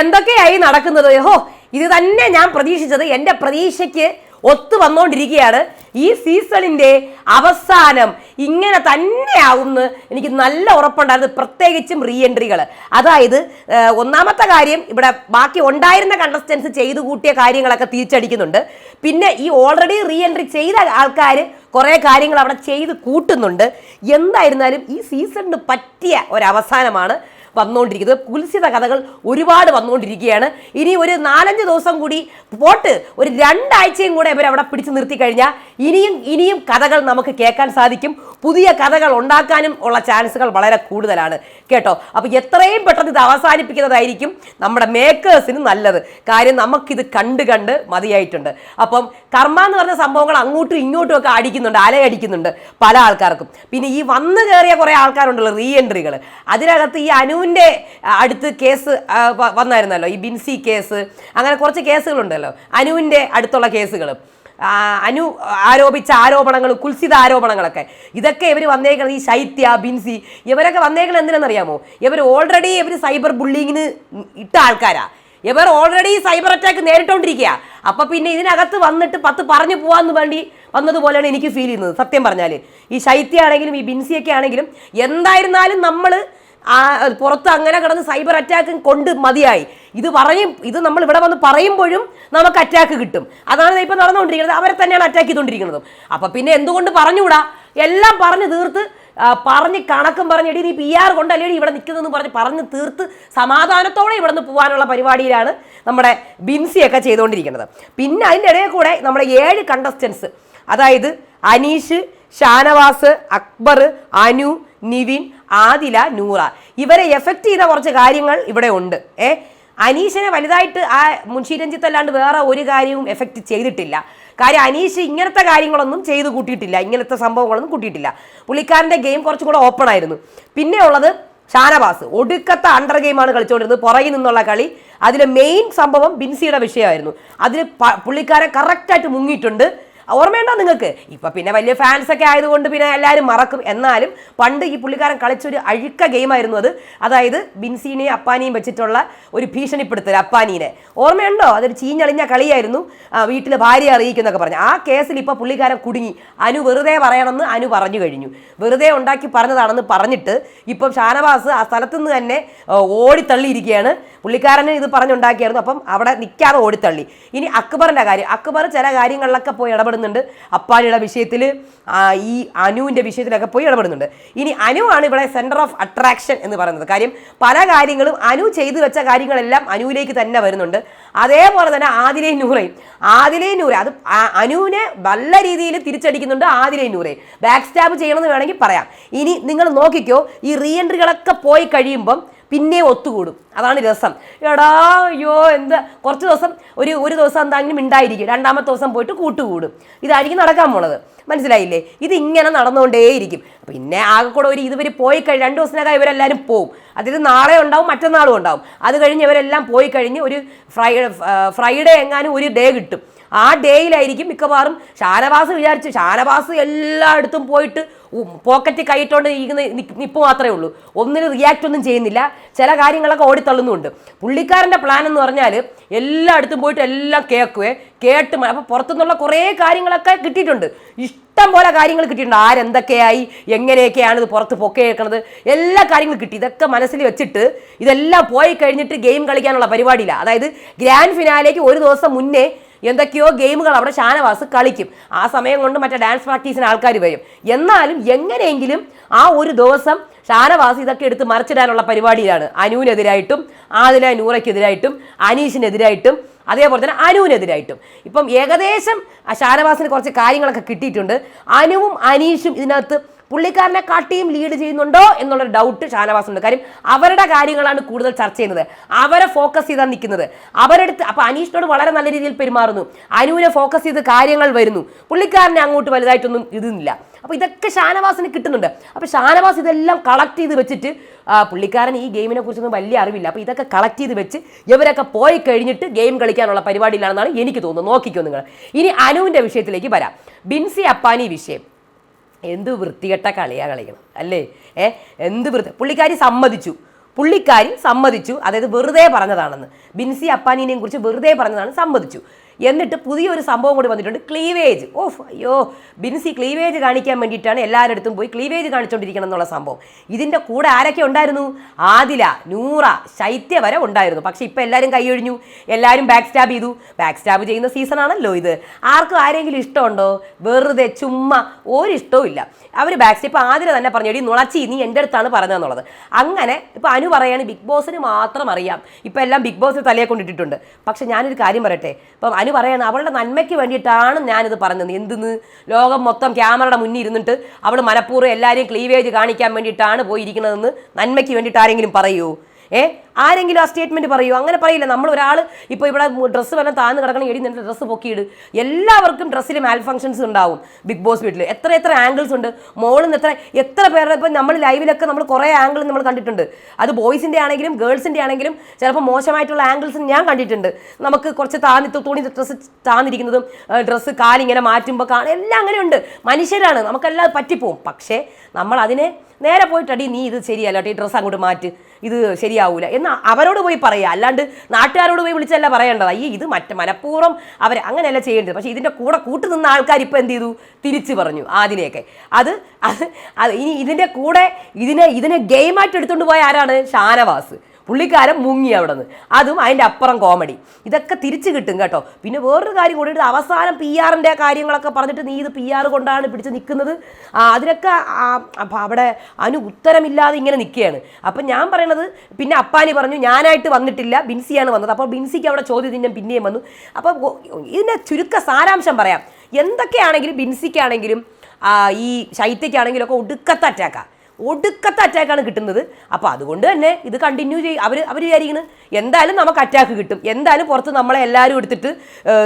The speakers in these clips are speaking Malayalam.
എന്തൊക്കെയായി നടക്കുന്നത്? ഹോ ഇത് തന്നെ ഞാൻ പ്രതീക്ഷിച്ചത്. എന്റെ പ്രതീക്ഷയ്ക്ക് ഒത്തു വന്നുകൊണ്ടിരിക്കുകയാണ് ഈ സീസണിന്റെ അവസാനം ഇങ്ങനെ തന്നെയാവുമെന്ന് എനിക്ക് നല്ല ഉറപ്പുണ്ടായിരുന്നു. പ്രത്യേകിച്ചും റീ എൻട്രികൾ അതായത് ഒന്നാമത്തെ കാര്യം ഇവിടെ ബാക്കി ഉണ്ടായിരുന്ന കണ്ടസ്റ്റൻസ് ചെയ്തു കൂട്ടിയ കാര്യങ്ങളൊക്കെ തിരിച്ചടിക്കുന്നുണ്ട്. പിന്നെ ഈ ഓൾറെഡി റീ എൻട്രി ചെയ്ത ആൾക്കാർ കുറേ കാര്യങ്ങൾ അവിടെ ചെയ്ത് കൂട്ടുന്നുണ്ട്. എന്തായിരുന്നാലും ഈ സീസണിന് പറ്റിയ ഒരവസാനമാണ്. വന്നുകൊണ്ടിരിക്കുന്നത് കുൽസിത കഥകൾ ഒരുപാട് വന്നുകൊണ്ടിരിക്കുകയാണ് ഇനി ഒരു നാലഞ്ച് ദിവസം കൂടി പോട്ട് ഒരു രണ്ടാഴ്ചയും കൂടെ ഇവർ അവിടെ പിടിച്ചു നിർത്തി കഴിഞ്ഞാൽ ഇനിയും ഇനിയും കഥകൾ നമുക്ക് കേൾക്കാൻ സാധിക്കും. പുതിയ കഥകൾ ഉണ്ടാക്കാനും ഉള്ള ചാൻസുകൾ വളരെ കൂടുതലാണ്. കേട്ടോ? അപ്പോൾ എത്രയും പെട്ടെന്ന് ഇത് അവസാനിപ്പിക്കുന്നതായിരിക്കും നമ്മുടെ മേക്കേഴ്സിന് നല്ലത്. കാര്യം നമുക്കിത് കണ്ട് കണ്ട് മതിയായിട്ടുണ്ട്. അപ്പം കർമ്മ എന്ന് പറഞ്ഞ സംഭവങ്ങൾ അങ്ങോട്ടും ഇങ്ങോട്ടും ഒക്കെ അടിക്കുന്നുണ്ട് അലയടിക്കുന്നുണ്ട് പല ആൾക്കാർക്കും. പിന്നെ ഈ വന്നു കയറിയ കുറേ ആൾക്കാരുണ്ടല്ലോ റീ എൻട്രികൾ അതിനകത്ത് ഈ അനുവിന്റെ അടുത്ത് കേസ് വന്നായിരുന്നല്ലോ. ഈ ബിൻസി കേസ് അങ്ങനെ കുറച്ച് കേസുകളുണ്ടല്ലോ. അനുവിന്റെ അടുത്തുള്ള കേസുകൾ അനു ആരോപിച്ച ആരോപണങ്ങൾ കുൽസിത ആരോപണങ്ങളൊക്കെ. ഇതൊക്കെ ഇവർ വന്നേക്കുന്നത് ഈ ശൈത്യ ബിൻസി ഇവരൊക്കെ വന്നേക്കുന്നത് എന്തിനാണെന്നറിയാമോ ഇവർ ഓൾറെഡി ഇവർ സൈബർ ബുള്ളിങ്ങിന് ഇട്ട ആൾക്കാരാ. ഇവർ ഓൾറെഡി സൈബർ അറ്റാക്ക് നേരിട്ടോണ്ടിരിക്കുക അപ്പൊ പിന്നെ ഇതിനകത്ത് വന്നിട്ട് പത്ത് പറഞ്ഞു പോവാന്ന് വേണ്ടി വന്നതുപോലെയാണ് എനിക്ക് ഫീൽ ചെയ്യുന്നത്. സത്യം പറഞ്ഞാൽ ഈ ശൈത്യ ആണെങ്കിലും ഈ ബിൻസിയൊക്കെ ആണെങ്കിലും എന്തായിരുന്നാലും നമ്മൾ ആ പുറത്ത് അങ്ങനെ കിടന്ന് സൈബർ അറ്റാക്ക് കൊണ്ട് മതിയായി. ഇത് പറയും ഇത് നമ്മൾ ഇവിടെ വന്ന് പറയുമ്പോഴും നമുക്ക് അറ്റാക്ക് കിട്ടും. അതാണ് ഇപ്പം നടന്നുകൊണ്ടിരിക്കുന്നത്. അവരെ തന്നെയാണ് അറ്റാക്ക് ചെയ്തുകൊണ്ടിരിക്കുന്നത്. അപ്പം പിന്നെ എന്തുകൊണ്ട് പറഞ്ഞുകൂടാ? എല്ലാം പറഞ്ഞ് തീർത്ത് പറഞ്ഞ് കണക്കും പറഞ്ഞ് എടി നീ പി ആർ കൊണ്ടല്ലേ ഇവിടെ നിൽക്കുന്നതെന്ന് പറഞ്ഞ് പറഞ്ഞ് തീർത്ത് സമാധാനത്തോടെ ഇവിടെ നിന്ന് പോകാനുള്ള പരിപാടിയിലാണ് നമ്മുടെ ബിൻസിയൊക്കെ ചെയ്തുകൊണ്ടിരിക്കുന്നത്. പിന്നെ അതിന്റെ ഇടയിൽ കൂടെ നമ്മുടെ ഏഴ് കണ്ടസ്റ്റൻസ് അതായത് അനീഷ് ഷാനവാസ് അക്ബർ അനു നിവിൻ ആദില നൂറ. ഇവരെ എഫക്റ്റ് ചെയ്ത കുറച്ച് കാര്യങ്ങൾ ഇവിടെ ഉണ്ട്. ഏ അനീഷിനെ വലുതായിട്ട് ആ മുൻഷി രഞ്ജിത്ത് അല്ലാണ്ട് വേറെ ഒരു കാര്യവും എഫക്റ്റ് ചെയ്തിട്ടില്ല. കാര്യം അനീഷ് ഇങ്ങനത്തെ കാര്യങ്ങളൊന്നും ചെയ്തു കൂട്ടിയിട്ടില്ല. ഇങ്ങനത്തെ സംഭവങ്ങളൊന്നും കൂട്ടിയിട്ടില്ല. പുള്ളിക്കാരന്റെ ഗെയിം കുറച്ചും കൂടെ ഓപ്പൺ ആയിരുന്നു. പിന്നെ ഉള്ളത് ഷാനവാസ്. ഒടുക്കത്തെ അണ്ടർ ഗെയിമാണ് കളിച്ചുകൊണ്ടിരുന്നത് പുറകിൽ നിന്നുള്ള കളി. അതിലെ മെയിൻ സംഭവം ബിൻസിയുടെ വിഷയമായിരുന്നു. അതിൽ പുള്ളിക്കാരെ കറക്റ്റായിട്ട് മുങ്ങിയിട്ടുണ്ട്. ഓർമ്മയുണ്ടോ നിങ്ങൾക്ക്? ഇപ്പൊ പിന്നെ വലിയ ഫാൻസ് ഒക്കെ ആയതുകൊണ്ട് പിന്നെ എല്ലാവരും മറക്കും. എന്നാലും പണ്ട് ഈ പുള്ളിക്കാരൻ കളിച്ചൊരു അഴുക്ക ഗെയിമായിരുന്നു അത്. അതായത് ബിൻസീനെയും അപ്പാനിയും വെച്ചിട്ടുള്ള ഒരു ഭീഷണിപ്പെടുത്തൽ അപ്പാനീനെ. ഓർമ്മയുണ്ടോ? അതൊരു ചീഞ്ഞളിഞ്ഞ കളിയായിരുന്നു വീട്ടിലെ ഭാര്യ അറിയിക്കുന്നൊക്കെ പറഞ്ഞു. ആ കേസിൽ ഇപ്പോൾ പുള്ളിക്കാരൻ കുടുങ്ങി. അനു വെറുതെ പറയണമെന്ന് അനു പറഞ്ഞു കഴിഞ്ഞു. വെറുതെ ഉണ്ടാക്കി പറഞ്ഞതാണെന്ന് പറഞ്ഞിട്ട് ഇപ്പം ഷാനവാസ് ആ സ്ഥലത്തു നിന്ന് തന്നെ ഓടിത്തള്ളിയിരിക്കുകയാണ്. പുള്ളിക്കാരന് ഇത് പറഞ്ഞുണ്ടാക്കിയായിരുന്നു. അപ്പം അവിടെ നിൽക്കാതെ ഓടിത്തള്ളി. ഇനി അക്ബറിന്റെ കാര്യം. അക്ബർ ചില കാര്യങ്ങളിലൊക്കെ പോയി ഇടപെടുന്നുണ്ട്. അപ്പാനിയുടെ വിഷയത്തിൽ ഈ അനുവിന്റെ വിഷയത്തിലൊക്കെ പോയി ഇടപെടുന്നുണ്ട്. ഇനി അനു ആണ് ഇവിടെ സെന്റർ ഓഫ് അട്രാക്ഷൻ എന്ന് പറയുന്നത്. കാര്യം പല കാര്യങ്ങളും അനു ചെയ്തു വെച്ച കാര്യങ്ങളെല്ലാം അനുവിലേക്ക് തന്നെ വരുന്നുണ്ട്. അതേപോലെ തന്നെ ആദിലയും നൂറയും ആദിലയും നൂറ അത് അനുവിനെ നല്ല രീതിയിൽ തിരിച്ചടിക്കുന്നുണ്ട് ആദിലയും നൂറയും ബാക്ക് സ്റ്റാബ് ചെയ്യണമെന്ന് വേണമെങ്കിൽ പറയാം. ഇനി നിങ്ങൾ നോക്കിക്കോ ഈ റീ എൻട്രികളൊക്കെ പോയി കഴിയുമ്പം പിന്നെ ഒത്തുകൂടും. അതാണ് രസം. എടാ അയ്യോ എന്താ? കുറച്ച് ദിവസം ഒരു ഒരു ദിവസം എന്താണെങ്കിലും ഉണ്ടായിരിക്കും രണ്ടാമത്തെ ദിവസം പോയിട്ട് കൂട്ടുകൂടും. ഇതായിരിക്കും നടക്കാൻ പോണത്. മനസ്സിലായില്ലേ? ഇത് ഇങ്ങനെ നടന്നുകൊണ്ടേയിരിക്കും. പിന്നെ ആകെ കൂടെ ഒരു ഇതുവരെ പോയി കഴിഞ്ഞ് രണ്ട് ദിവസത്തിനകം ഇവരെല്ലാവരും പോവും. അതിൽ നാളെ ഉണ്ടാവും മറ്റന്നാളും ഉണ്ടാവും. അത് കഴിഞ്ഞ് ഇവരെല്ലാം പോയി കഴിഞ്ഞ് ഒരു ഫ്രൈഡേ ഫ്രൈഡേ എങ്ങാനും ഒരു ഡേ കിട്ടും. ആ ഡേയിലായിരിക്കും മിക്കവാറും ഷാനവാസ് വിചാരിച്ചു ഷാനവാസ് എല്ലായിടത്തും പോയിട്ട് പോക്കറ്റ് കൈയിട്ടോണ്ട് ഇരിക്കുന്ന നിപ്പ് നിപ്പ് മാത്രമേ ഉള്ളൂ. ഒന്നിനും റിയാക്റ്റ് ഒന്നും ചെയ്യുന്നില്ല. ചില കാര്യങ്ങളൊക്കെ ഓടിത്തള്ളുന്നുണ്ട്. പുള്ളിക്കാരന്റെ പ്ലാൻ എന്ന് പറഞ്ഞാൽ എല്ലായിടത്തും പോയിട്ട് എല്ലാം കേൾക്കുവേ കേട്ട് അപ്പോൾ പുറത്തുനിന്നുള്ള കുറേ കാര്യങ്ങളൊക്കെ കിട്ടിയിട്ടുണ്ട്. ഇഷ്ടം പോലെ കാര്യങ്ങൾ കിട്ടിയിട്ടുണ്ട്. ആരെന്തൊക്കെയായി എങ്ങനെയൊക്കെയാണ് ഇത് പുറത്ത് പൊക്കേക്കണത് എല്ലാ കാര്യങ്ങളും കിട്ടി. ഇതൊക്കെ മനസ്സിൽ വെച്ചിട്ട് ഇതെല്ലാം പോയി കഴിഞ്ഞിട്ട് ഗെയിം കളിക്കാനുള്ള പരിപാടിയില്ല. അതായത് ഗ്രാൻഡ് ഫിനാലേക്ക് ഒരു ദിവസം മുന്നേ എന്തൊക്കെയോ ഗെയിമുകൾ അവിടെ ഷാനവാസ് കളിക്കും. ആ സമയം കൊണ്ട് മറ്റേ ഡാൻസ് പ്രാക്ടീസിന് ആൾക്കാർ വരും. എന്നാലും എങ്ങനെയെങ്കിലും ആ ഒരു ദിവസം ഷാനവാസ് ഇതൊക്കെ എടുത്ത് മറിച്ചിടാനുള്ള പരിപാടിയിലാണ്. അനുവിനെതിരായിട്ടും ആദില നൂറയ്ക്കെതിരായിട്ടും അനീഷിനെതിരായിട്ടും അതേപോലെ തന്നെ അനുവിനെതിരായിട്ടും. ഇപ്പം ഏകദേശം ഷാനവാസിന് കുറച്ച് കാര്യങ്ങളൊക്കെ കിട്ടിയിട്ടുണ്ട്. അനുവും അനീഷും ഇതിനകത്ത് പുള്ളിക്കാരനെ കാട്ടിയും ലീഡ് ചെയ്യുന്നുണ്ടോ എന്നുള്ളൊരു ഡൗട്ട് ഷാനവാസുണ്ട്. കാര്യം അവരുടെ കാര്യങ്ങളാണ് കൂടുതൽ ചർച്ച ചെയ്യുന്നത്. അവരെ ഫോക്കസ് ചെയ്താൽ നിൽക്കുന്നത്. അവരെടുത്ത് അപ്പൊ അനീഷിനോട് വളരെ നല്ല രീതിയിൽ പെരുമാറുന്നു. അനുവിനെ ഫോക്കസ് ചെയ്ത് കാര്യങ്ങൾ വരുന്നു. പുള്ളിക്കാരനെ അങ്ങോട്ട് വലുതായിട്ടൊന്നും ഇതുന്നില്ല. അപ്പൊ ഇതൊക്കെ ഷാനവാസിന് കിട്ടുന്നുണ്ട്. അപ്പൊ ഷാനവാസ് ഇതെല്ലാം കളക്ട് ചെയ്ത് വെച്ചിട്ട് പുള്ളിക്കാരൻ ഈ ഗെയിമിനെ കുറിച്ചൊന്നും വലിയ അറിവില്ല. അപ്പൊ ഇതൊക്കെ കളക്ട് ചെയ്ത് വെച്ച് ഇവരൊക്കെ പോയി കഴിഞ്ഞിട്ട് ഗെയിം കളിക്കാനുള്ള പരിപാടിയിലാണെന്നാണ് എനിക്ക് തോന്നുന്നത്. നോക്കിക്കോ നിങ്ങൾ. ഇനി അനുവിന്റെ വിഷയത്തിലേക്ക് വരാം. ബിൻസി അപ്പാനി വിഷയം. എന്ത് വൃത്തികെട്ട കളിയാ കളിക്കണം അല്ലേ? ഏ എന്ത് വൃത്തി പുള്ളിക്കാരി സമ്മതിച്ചു. പുള്ളിക്കാരി സമ്മതിച്ചു. അതായത് വെറുതെ പറഞ്ഞതാണെന്ന്. ബിൻസി അപ്പാനിനെയും കുറിച്ച് വെറുതെ പറഞ്ഞതാണ് സമ്മതിച്ചു. എന്നിട്ട് പുതിയൊരു സംഭവം കൂടി വന്നിട്ടുണ്ട്. ക്ലീവേജ് ഓ അയ്യോ. ബിൻസി ക്ലീവേജ് കാണിക്കാൻ വേണ്ടിയിട്ടാണ് എല്ലാവരുടെ അടുത്തും പോയി ക്ലീവേജ് കാണിച്ചുകൊണ്ടിരിക്കണം എന്നുള്ള സംഭവം. ഇതിന്റെ കൂടെ ആരൊക്കെ ഉണ്ടായിരുന്നു? ആദില നൂറ ശൈത്യ വരെ ഉണ്ടായിരുന്നു. പക്ഷേ ഇപ്പോൾ എല്ലാവരും കൈയൊഴിഞ്ഞു എല്ലാവരും ബാക്ക് സ്റ്റാബ് ചെയ്തു. ബാക്ക് സ്റ്റാബ് ചെയ്യുന്ന സീസണാണല്ലോ ഇത്. ആർക്കും ആരെങ്കിലും ഇഷ്ടമുണ്ടോ? വെറുതെ ചുമ്മാ ഒരിഷ്ടവും ഇല്ല. അവർ ബാക്ക് സ്റ്റാബ് ആദില തന്നെ പറഞ്ഞു എടി നുളച്ചി നീ എന്റെ അടുത്താണ് പറഞ്ഞതെന്നുള്ളത്. അങ്ങനെ ഇപ്പോൾ അനു പറയാണ് ബിഗ് ബോസിന് മാത്രം അറിയാം. ഇപ്പം എല്ലാം ബിഗ് ബോസ് തലയെ കൊണ്ടിട്ടിട്ടുണ്ട്. പക്ഷെ ഞാനൊരു കാര്യം പറയട്ടെ? ഇപ്പം അനു പറയാണ് അവളുടെ നന്മയ്ക്ക് വേണ്ടിയിട്ടാണ് ഞാനിത് പറഞ്ഞത്. എന്തെന്ന്? ലോകം മൊത്തം ക്യാമറയുടെ മുന്നിൽ ഇരുന്നിട്ട് അവൾ മനഃപൂർവം എല്ലാവരെയും ക്ലീവേജ് കാണിക്കാൻ വേണ്ടിയിട്ടാണ് പോയിരിക്കുന്നതെന്ന് നന്മയ്ക്ക് വേണ്ടിയിട്ട് ആരെങ്കിലും പറയൂ? ഏ? ആരെങ്കിലും ആ സ്റ്റേറ്റ്മെന്റ് പറയൂ അങ്ങനെ പറയില്ല. നമ്മൾ ഒരാൾ ഇപ്പോൾ ഇവിടെ ഡ്രസ്സ് വല്ല താഴ്ന്ന് കിടക്കണം എടി നിന്റെ ഡ്രസ്സ് പൊക്കിയിട്. എല്ലാവർക്കും ഡ്രസ്സിൽ മാൽ ഫങ്ഷൻസ് ഉണ്ടാവും ബിഗ് ബോസ് വീട്ടിൽ എത്ര എത്ര ആംഗിൾസ് ഉണ്ട്. മോളിൽ നിന്ന് എത്ര എത്ര പേരുടെ ഇപ്പം നമ്മൾ ലൈവിലൊക്കെ നമ്മൾ കുറേ ആംഗിൾ നമ്മൾ കണ്ടിട്ടുണ്ട്. അത് ബോയ്സിന്റെ ആണെങ്കിലും ഗേൾസിന്റെ ആണെങ്കിലും ചിലപ്പോൾ മോശമായിട്ടുള്ള ആംഗിൾസ് ഞാൻ കണ്ടിട്ടുണ്ട്. നമുക്ക് കുറച്ച് താന്നി തുണി ഡ്രസ്സ് താന്നിരിക്കുന്നതും ഡ്രസ്സ് കാലിങ്ങനെ മാറ്റുമ്പോൾ കാണാൻ എല്ലാം അങ്ങനെയുണ്ട് മനുഷ്യരാണ്. നമുക്കെല്ലാം പറ്റിപ്പോവും. പക്ഷേ നമ്മൾ അതിനെ നേരെ പോയിട്ടടി നീ ഇത് ശരിയല്ല ഈ ഡ്രസ്സ് അങ്ങോട്ട് മാറ്റി. ഇത് ശരിയാവൂല. എന്ന് അവരോട് പോയി പറയുക അല്ലാണ്ട് നാട്ടുകാരോട് പോയി വിളിച്ചല്ല പറയേണ്ടത്. അയ്യേ ഇത് മറ്റേ മനഃപൂർവം അവർ അങ്ങനെയല്ല ചെയ്യേണ്ടത്. പക്ഷേ ഇതിന്റെ കൂടെ കൂട്ടു നിന്ന ആൾക്കാർ ഇപ്പോൾ എന്ത് ചെയ്തു? തിരിച്ചു പറഞ്ഞു ആദിനെയൊക്കെ അത് അത് ഇനി ഇതിന്റെ കൂടെ ഇതിനെ ഇതിനെ ഗെയിമായിട്ട് എടുത്തുകൊണ്ട് പോയ ആരാണ്? ഷാനവാസ്. പുള്ളിക്കാരൻ മുങ്ങി അവിടെ നിന്ന് അതും അതിന്റെ അപ്പുറം കോമഡി ഇതൊക്കെ തിരിച്ചു കിട്ടും കേട്ടോ. പിന്നെ വേറൊരു കാര്യം കൂടി അവസാനം പി ആറിന്റെ കാര്യങ്ങളൊക്കെ പറഞ്ഞിട്ട് നീ ഇത് പി ആർ കൊണ്ടാണ് പിടിച്ച് നിൽക്കുന്നത് അതിനൊക്കെ അവിടെ അനു ഉത്തരമില്ലാതെ ഇങ്ങനെ നിൽക്കുകയാണ് അപ്പം ഞാൻ പറയണത് പിന്നെ അപ്പാനി പറഞ്ഞു ഞാനായിട്ട് വന്നിട്ടില്ല ബിൻസിയാണ് വന്നത്. അപ്പോൾ ബിൻസിക്ക് അവിടെ ചോദ്യചിഹ്നം പിന്നെയും വന്നു. അപ്പോൾ ഇതിന്റെ ചുരുക്ക സാരാംശം പറയാം. എന്തൊക്കെയാണെങ്കിലും ബിൻസിക്കാണെങ്കിലും ഈ ശൈത്യക്കാണെങ്കിലും ഒക്കെ ഒടുക്കത്തെ അറ്റാക്കാണ് ഒടുക്കത്തെ അറ്റാക്കാണ് കിട്ടുന്നത്. അപ്പോൾ അതുകൊണ്ട് തന്നെ ഇത് കണ്ടിന്യൂ ചെയ്യും അവർ അവർ വിചാരിക്കുന്നത് എന്തായാലും നമുക്ക് അറ്റാക്ക് കിട്ടും. എന്തായാലും പുറത്ത് നമ്മളെ എല്ലാവരും എടുത്തിട്ട്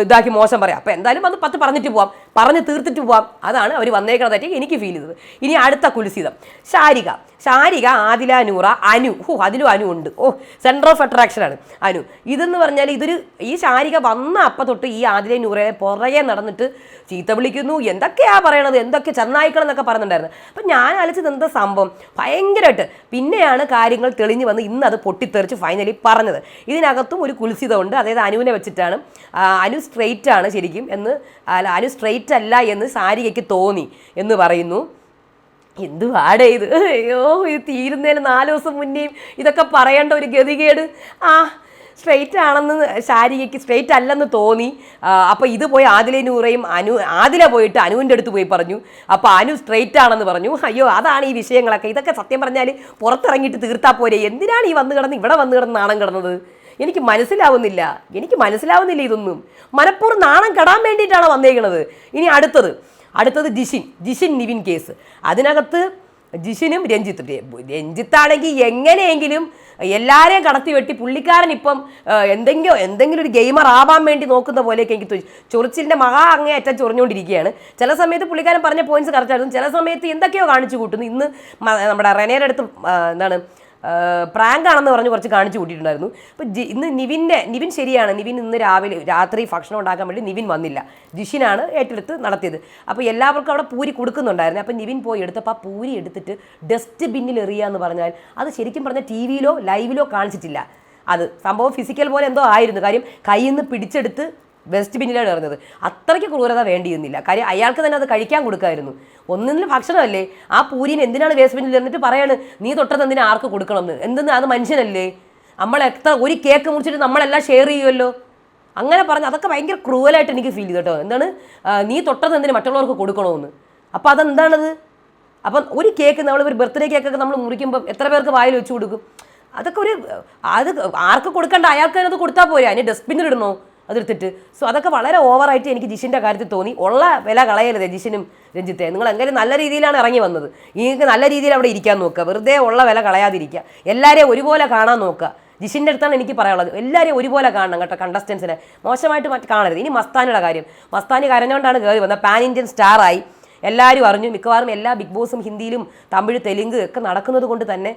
ഇതാക്കി മോശം പറയാം. അപ്പോൾ എന്തായാലും വന്ന് പത്ത് പറഞ്ഞിട്ട് പോവാം. പറഞ്ഞ് തീർത്തിട്ട് പോവാം. അതാണ് അവർ വന്നേക്കണതായിട്ട് എനിക്ക് ഫീൽ ചെയ്തത്. ഇനി അടുത്ത കുൽസിതം. ശാരിക. ശാരിക ആദില നൂറ അനു. ഓ അതിലും അനു ഉണ്ട്. ഓ സെന്റർ ഓഫ് അട്രാക്ഷൻ ആണ്. അനു. ഇതെന്ന് പറഞ്ഞാൽ ഇതൊരു ഈ ശാരിക വന്ന അപ്പം തൊട്ട് ഈ ആദില നൂറയെ പുറകെ നടന്നിട്ട് ചീത്ത വിളിക്കുന്നു. എന്തൊക്കെയാ പറയണത്? എന്തൊക്കെ ചെന്നായിക്കണം എന്നൊക്കെ പറയുന്നുണ്ടായിരുന്നു അപ്പം ഞാൻ ആലോചിച്ചത് എന്താ സംഭവം? ഭയങ്കരമായിട്ട്. പിന്നെയാണ് കാര്യങ്ങൾ തെളിഞ്ഞു വന്ന് ഇന്ന് അത് പൊട്ടിത്തെറിച്ച് ഫൈനലി പറഞ്ഞത്. ഇതിനകത്തും ഒരു കുൽസിതമുണ്ട്. അതായത് അനുവിനെ വെച്ചിട്ടാണ്. അനു സ്ട്രെയിറ്റ് ആണ് ശരിക്കും എന്ന് അല്ല അനു സ്ട്രെയിറ്റ് അല്ല എന്ന് സാരികയ്ക്ക് തോന്നി എന്ന് പറയുന്നു. എന്ത് വാടേ ഇത്? അയ്യോ ഇത് തീരുന്നതിന് നാല് ദിവസം മുന്നേയും ഇതൊക്കെ പറയേണ്ട ഒരു ഗതികേട്. ആ സ്ട്രെയിറ്റ് ആണെന്ന് ശാരികയ്ക്ക് സ്ട്രെയിറ്റ് അല്ലെന്ന് തോന്നി. അപ്പോൾ ഇത് പോയി ആദിലെ നൂറയും അനു ആദില പോയിട്ട് അനുവിന്റെ അടുത്ത് പോയി പറഞ്ഞു. അപ്പോൾ അനു സ്ട്രെയിറ്റ് ആണെന്ന് പറഞ്ഞു. അയ്യോ അതാണ് ഈ വിഷയങ്ങളൊക്കെ. ഇതൊക്കെ സത്യം പറഞ്ഞാൽ പുറത്തിറങ്ങിയിട്ട് തീർത്താൽ പോരെ. എന്തിനാണ് ഈ വന്ന് കിടന്ന് ഇവിടെ വന്ന് കിടന്ന് നാണം കിടന്നത്? എനിക്ക് മനസ്സിലാവുന്നില്ല. എനിക്ക് മനസ്സിലാവുന്നില്ല ഇതൊന്നും. മനഃപൂർവം നാണം കെടാൻ വേണ്ടിയിട്ടാണ് വന്നേക്കുന്നത് ഇനി അടുത്തത്. അടുത്തത് ജിഷിൻ. ജിഷിൻ നിവിൻ കേസ്. അതിനകത്ത് ജിഷിനും രഞ്ജിത്തും. രഞ്ജിത്താണെങ്കിൽ എങ്ങനെയെങ്കിലും എല്ലാവരെയും കടത്തി വെട്ടി പുള്ളിക്കാരൻ ഇപ്പം എന്തെങ്കിലും എന്തെങ്കിലും ഒരു ഗെയിമർ ആവാൻ വേണ്ടി നോക്കുന്ന പോലെയൊക്കെ എനിക്ക് ചൊറിച്ചിലിന്റെ മഹാ അങ്ങേയറ്റം ചൊറിഞ്ഞുകൊണ്ടിരിക്കുകയാണ്. ചില സമയത്ത് പുള്ളിക്കാരൻ പറഞ്ഞ പോയിന്റ്സ് കറക്റ്റായിരുന്നു ചില സമയത്ത് എന്തൊക്കെയോ കാണിച്ചു കൂട്ടുന്നു. ഇന്ന് നമ്മുടെ റെനയുടെ അടുത്ത് എന്താണ് പ്രാങ്ക് ആണെന്ന് പറഞ്ഞ് കുറച്ച് കാണിച്ചു കൂട്ടിയിട്ടുണ്ടായിരുന്നു. അപ്പോൾ ഇന്ന് നിവിന്റെ നിവിൻ ശരിയാണ്. നിവിൻ ഇന്ന് രാവിലെ രാത്രി ഭക്ഷണം ഉണ്ടാക്കാൻ വേണ്ടി നിവിൻ വന്നില്ല. ജിഷിനാണ് ഏറ്റെടുത്ത് നടത്തിയത്. അപ്പോൾ എല്ലാവർക്കും അവിടെ പൂരി കൊടുക്കുന്നുണ്ടായിരുന്നു. അപ്പോൾ നിവിൻ പോയി എടുത്തപ്പോൾ ആ പൂരി എടുത്തിട്ട് ഡസ്റ്റ് ബിന്നിൽ എറിയുക എന്ന് പറഞ്ഞാൽ അത് ശരിക്കും പറഞ്ഞാൽ ടി വിയിലോ ലൈവിലോ കാണിച്ചിട്ടില്ല. അത് സംഭവം ഫിസിക്കൽ പോലെ എന്തോ ആയിരുന്നു. കാര്യം കയ്യിൽ നിന്ന് പിടിച്ചെടുത്ത് വെസ്റ്റ് ബിന്നിലാണ് ഇറങ്ങുന്നത്. അത്രയ്ക്ക് ക്രൂരത വേണ്ടിയിരുന്നില്ല. കാര്യം അയാൾക്ക് തന്നെ അത് കഴിക്കാൻ കൊടുക്കായിരുന്നു. ഒന്നിനും ഭക്ഷണമല്ലേ? ആ പൂരിനെ എന്തിനാണ് വേസ്റ്റ് ബിന്നിൽ എറിഞ്ഞിട്ട് പറയാണ് നീ തൊട്ടത് എന്തിനാ ആർക്ക് കൊടുക്കണം എന്ന് എന്തെന്ന്? അത് മനുഷ്യനല്ലേ? നമ്മൾ എത്ര ഒരു കേക്ക് മുറിച്ചിട്ട് നമ്മളെല്ലാം ഷെയർ ചെയ്യുമല്ലോ അങ്ങനെ പറഞ്ഞ് അതൊക്കെ ഭയങ്കര ക്രൂവലായിട്ട് എനിക്ക് ഫീൽ ചെയ്തു കേട്ടോ. എന്താണ്? നീ തൊട്ടത് എന്തിന് മറ്റുള്ളവർക്ക് കൊടുക്കണമെന്ന്? അപ്പോൾ അതെന്താണത്? അപ്പം ഒരു കേക്ക് നമ്മൾ ഒരു ബർത്ത്ഡേ കേക്കൊക്കെ നമ്മൾ മുറിക്കുമ്പോൾ എത്ര പേർക്ക് വായിൽ വെച്ച് കൊടുക്കും? അതൊക്കെ ഒരു അത് ആർക്ക് കൊടുക്കണ്ട? അയാൾക്ക് അതിനത് അത് കൊടുത്താൽ പോരെ? അതിന് ഡസ്റ്റ്ബിന്നിൽ ഇടണോ? അതെടുത്തിട്ട്. സോ അതൊക്കെ വളരെ ഓവറായിട്ട് എനിക്ക് ജിഷിന്റെ കാര്യത്തിൽ തോന്നി. ഉള്ള വില കളയരുത് ജിഷിനും രഞ്ജിത്തെ. നിങ്ങൾ എങ്ങനെ നല്ല രീതിയിലാണ് ഇറങ്ങി വന്നത്. നിങ്ങൾക്ക് നല്ല രീതിയിൽ അവിടെ ഇരിക്കാൻ നോക്കുക. വെറുതെ ഉള്ള വില കളയാതിരിക്കുക. എല്ലാവരെയും ഒരുപോലെ കാണാൻ നോക്കുക. ജിഷിന്റെ അടുത്താണ് എനിക്ക് പറയാനുള്ളത്. എല്ലാവരെയും ഒരുപോലെ കാണണം കേട്ടോ കണ്ടസ്റ്റൻസിനെ മോശമായിട്ട് മറ്റ് കാണരുത്. ഇനി മസ്താനിയുടെ കാര്യം. മസ്താനി കരഞ്ഞുകൊണ്ടാണ് കയറി വന്നത്. പാൻ ഇന്ത്യൻ സ്റ്റാറായി എല്ലാവരും അറിഞ്ഞു. മിക്കവാറും എല്ലാ ബിഗ് ബോസും ഹിന്ദിയിലും തമിഴ് തെലുങ്ക് ഒക്കെ നടക്കുന്നത് കൊണ്ട് തന്നെ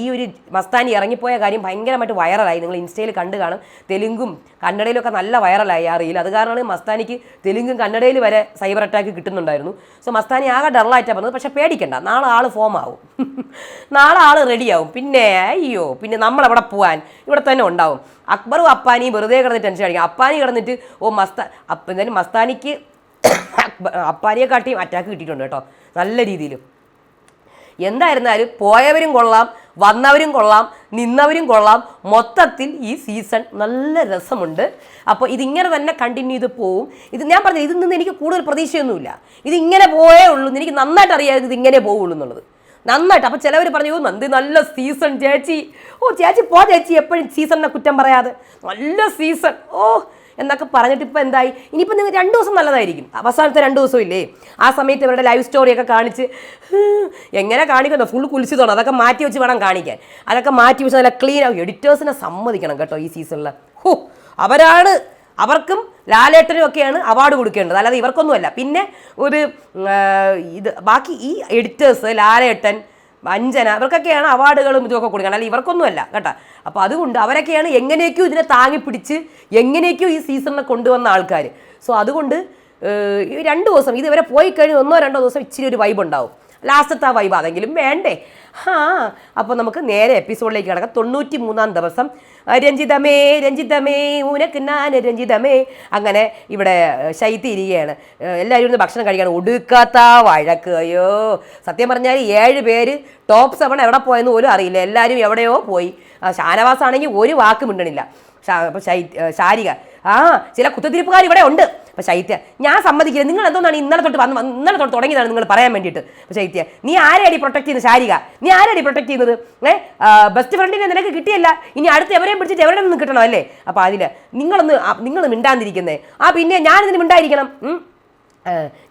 ഈ ഒരു മസ്താനി ഇറങ്ങിപ്പോയ കാര്യം ഭയങ്കരമായിട്ട് വൈറലായി. നിങ്ങൾ ഇൻസ്റ്റയിൽ കണ്ടു കാണും. തെലുങ്കും കന്നഡയിലൊക്കെ നല്ല വൈറലായി ആ റീൽ അത് കാരണമാണ് മസ്താനിക്ക് തെലുങ്കും കന്നഡയിൽ വരെ സൈബർ അറ്റാക്ക് കിട്ടുന്നുണ്ടായിരുന്നു. സോ മസ്താനി ആകെ ഡള്ളായിട്ടാണ് പറഞ്ഞത്. പക്ഷേ പേടിക്കണ്ട. നാളെ ആൾ ഫോം ആവും. നാളെ ആൾ റെഡിയാവും പിന്നെ അയ്യോ പിന്നെ നമ്മളെവിടെ പോവാൻ? ഇവിടെ തന്നെ ഉണ്ടാവും. അക്ബറും അപ്പാനിയും വെറുതെ കിടന്നിട്ട് ടെൻഷൻ അടിക്കും. അപ്പാനി കിടന്നിട്ട് ഓ മസ്ത അപ്പം എന്തായാലും മസ്താനിക്ക് അപ്പാനിയെ കാട്ടിയും അറ്റാക്ക് കിട്ടിയിട്ടുണ്ട് കേട്ടോ. നല്ല രീതിയിൽ. എന്തായിരുന്നാലും പോയവരും കൊള്ളാം വന്നവരും കൊള്ളാം നിന്നവരും കൊള്ളാം. മൊത്തത്തിൽ ഈ സീസൺ നല്ല രസമുണ്ട്. അപ്പോൾ ഇതിങ്ങനെ തന്നെ കണ്ടിന്യൂ ചെയ്ത് പോവും. ഇത് ഞാൻ പറഞ്ഞത് ഇതിൽ നിന്ന് എനിക്ക് കൂടുതൽ പ്രതീക്ഷയൊന്നുമില്ല. ഇതിങ്ങനെ പോയേ ഉള്ളൂ. എനിക്ക് നന്നായിട്ട് അറിയാം ഇത് ഇങ്ങനെ പോവുള്ളൂ എന്നുള്ളത്. നന്നായിട്ട്. അപ്പോൾ ചിലവർ പറഞ്ഞു "ഓ, നന്ദി നല്ല സീസൺ ചേച്ചി. ഓ ചേച്ചി പോ ചേച്ചി. എപ്പോഴും സീസണിനെ കുറ്റം പറയാതെ. നല്ല സീസൺ ഓ എന്നൊക്കെ പറഞ്ഞിട്ട് ഇപ്പോൾ എന്തായി? ഇനിയിപ്പോൾ നിങ്ങൾ രണ്ട് ദിവസം നല്ലതായിരിക്കും. അവസാനത്തെ രണ്ട് ദിവസം ഇല്ലേ? ആ സമയത്ത് ഇവരുടെ ലൈവ് സ്റ്റോറിയൊക്കെ കാണിച്ച് എങ്ങനെ കാണിക്കണോ ഫുൾ കുളിച്ചു തോന്നും. അതൊക്കെ മാറ്റി വെച്ച് വേണം കാണിക്കാൻ. അതൊക്കെ മാറ്റി വെച്ച് നല്ല ക്ലീൻ ആവും. എഡിറ്റേഴ്സിനെ സമ്മതിക്കണം കേട്ടോ ഈ സീസണിൽ ഹോ അവരാണ് അവർക്കും ലാലേട്ടനും ഒക്കെയാണ് അവാർഡ് കൊടുക്കേണ്ടത്. അല്ലാതെ ഇവർക്കൊന്നുമല്ല. പിന്നെ ഒരു ഇത് ബാക്കി ഈ എഡിറ്റേഴ്സ് ലാലേട്ടൻ അഞ്ജന ഇവർക്കൊക്കെയാണ് അവാർഡുകളും ഇതൊക്കെ കൊടുക്കണം അല്ലെങ്കിൽ ഇവർക്കൊന്നുമല്ല കേട്ടോ. അപ്പോൾ അതുകൊണ്ട് അവരൊക്കെയാണ് എങ്ങനെയൊക്കെയോ ഇതിനെ താങ്ങിപ്പിടിച്ച് എങ്ങനെയൊക്കെയോ ഈ സീസണിനെ കൊണ്ടുവന്ന ആൾക്കാർ സോ അതുകൊണ്ട് ഈ രണ്ട് ദിവസം ഇത് ഇവരെ പോയി കഴിഞ്ഞ് ഒന്നോ രണ്ടോ ദിവസം ഇച്ചിരി ഒരു വൈബ് ഉണ്ടാവും. ലാസ്റ്റത്തെ ആ വൈബ് അതെങ്കിലും വേണ്ടേ? ആ അപ്പോൾ നമുക്ക് നേരെ എപ്പിസോഡിലേക്ക് കിടക്കാം. തൊണ്ണൂറ്റി മൂന്നാം ദിവസം രഞ്ജിതമേ രഞ്ജിതമേ ഊനക്ക് ഞാൻ രഞ്ജിതമേ. അങ്ങനെ ഇവിടെ ശൈത്യ ഇരിക്കുകയാണ്. എല്ലാവരും ഇരുന്ന് ഭക്ഷണം കഴിക്കണം ഒടുക്കാത്ത വഴക്ക്. അയ്യോ സത്യം പറഞ്ഞാൽ ഏഴ് പേര് ടോപ്പ് സെവൺ എവിടെ പോയെന്ന് പോലും അറിയില്ല. എല്ലാവരും എവിടെയോ പോയി. ഷാനവാസാണെങ്കിൽ ഒരു വാക്ക് മിണ്ടണില്ല. അപ്പോൾ ശാരിക. ആ ചില കുത്തിരിപ്പുകാർ ഇവിടെ ഉണ്ട്. അപ്പൊ ശൈത്യ ഞാൻ സമ്മതിക്കില്ല. നിങ്ങൾ എന്തോന്നാണ് ഇന്നലെ തൊട്ട് വന്ന് ഇന്നലെ തൊട്ട് തുടങ്ങിയതാണ് നിങ്ങൾ പറയാൻ വേണ്ടിയിട്ട്? അപ്പൊ ശൈത്യ നീ ആരെയാടി പ്രൊട്ടക്ട് ചെയ്യുന്നത്? ശാരിക നീ ആരെയാടി പ്രൊട്ടക്ട് ചെയ്യുന്നത്? ബെസ്റ്റ് ഫ്രണ്ടിനെ നിനക്ക് കിട്ടിയല്ല. ഇനി അടുത്ത് എവരെയും പിടിച്ചിട്ട് എവിടെ നിന്ന് കിട്ടണം അല്ലേ? അപ്പൊ അതിൽ നിങ്ങളൊന്ന് നിങ്ങൾ മിണ്ടാതിരിക്കുന്നേ. ആ പിന്നെ ഞാനിതിന് മിണ്ടായിരിക്കണം.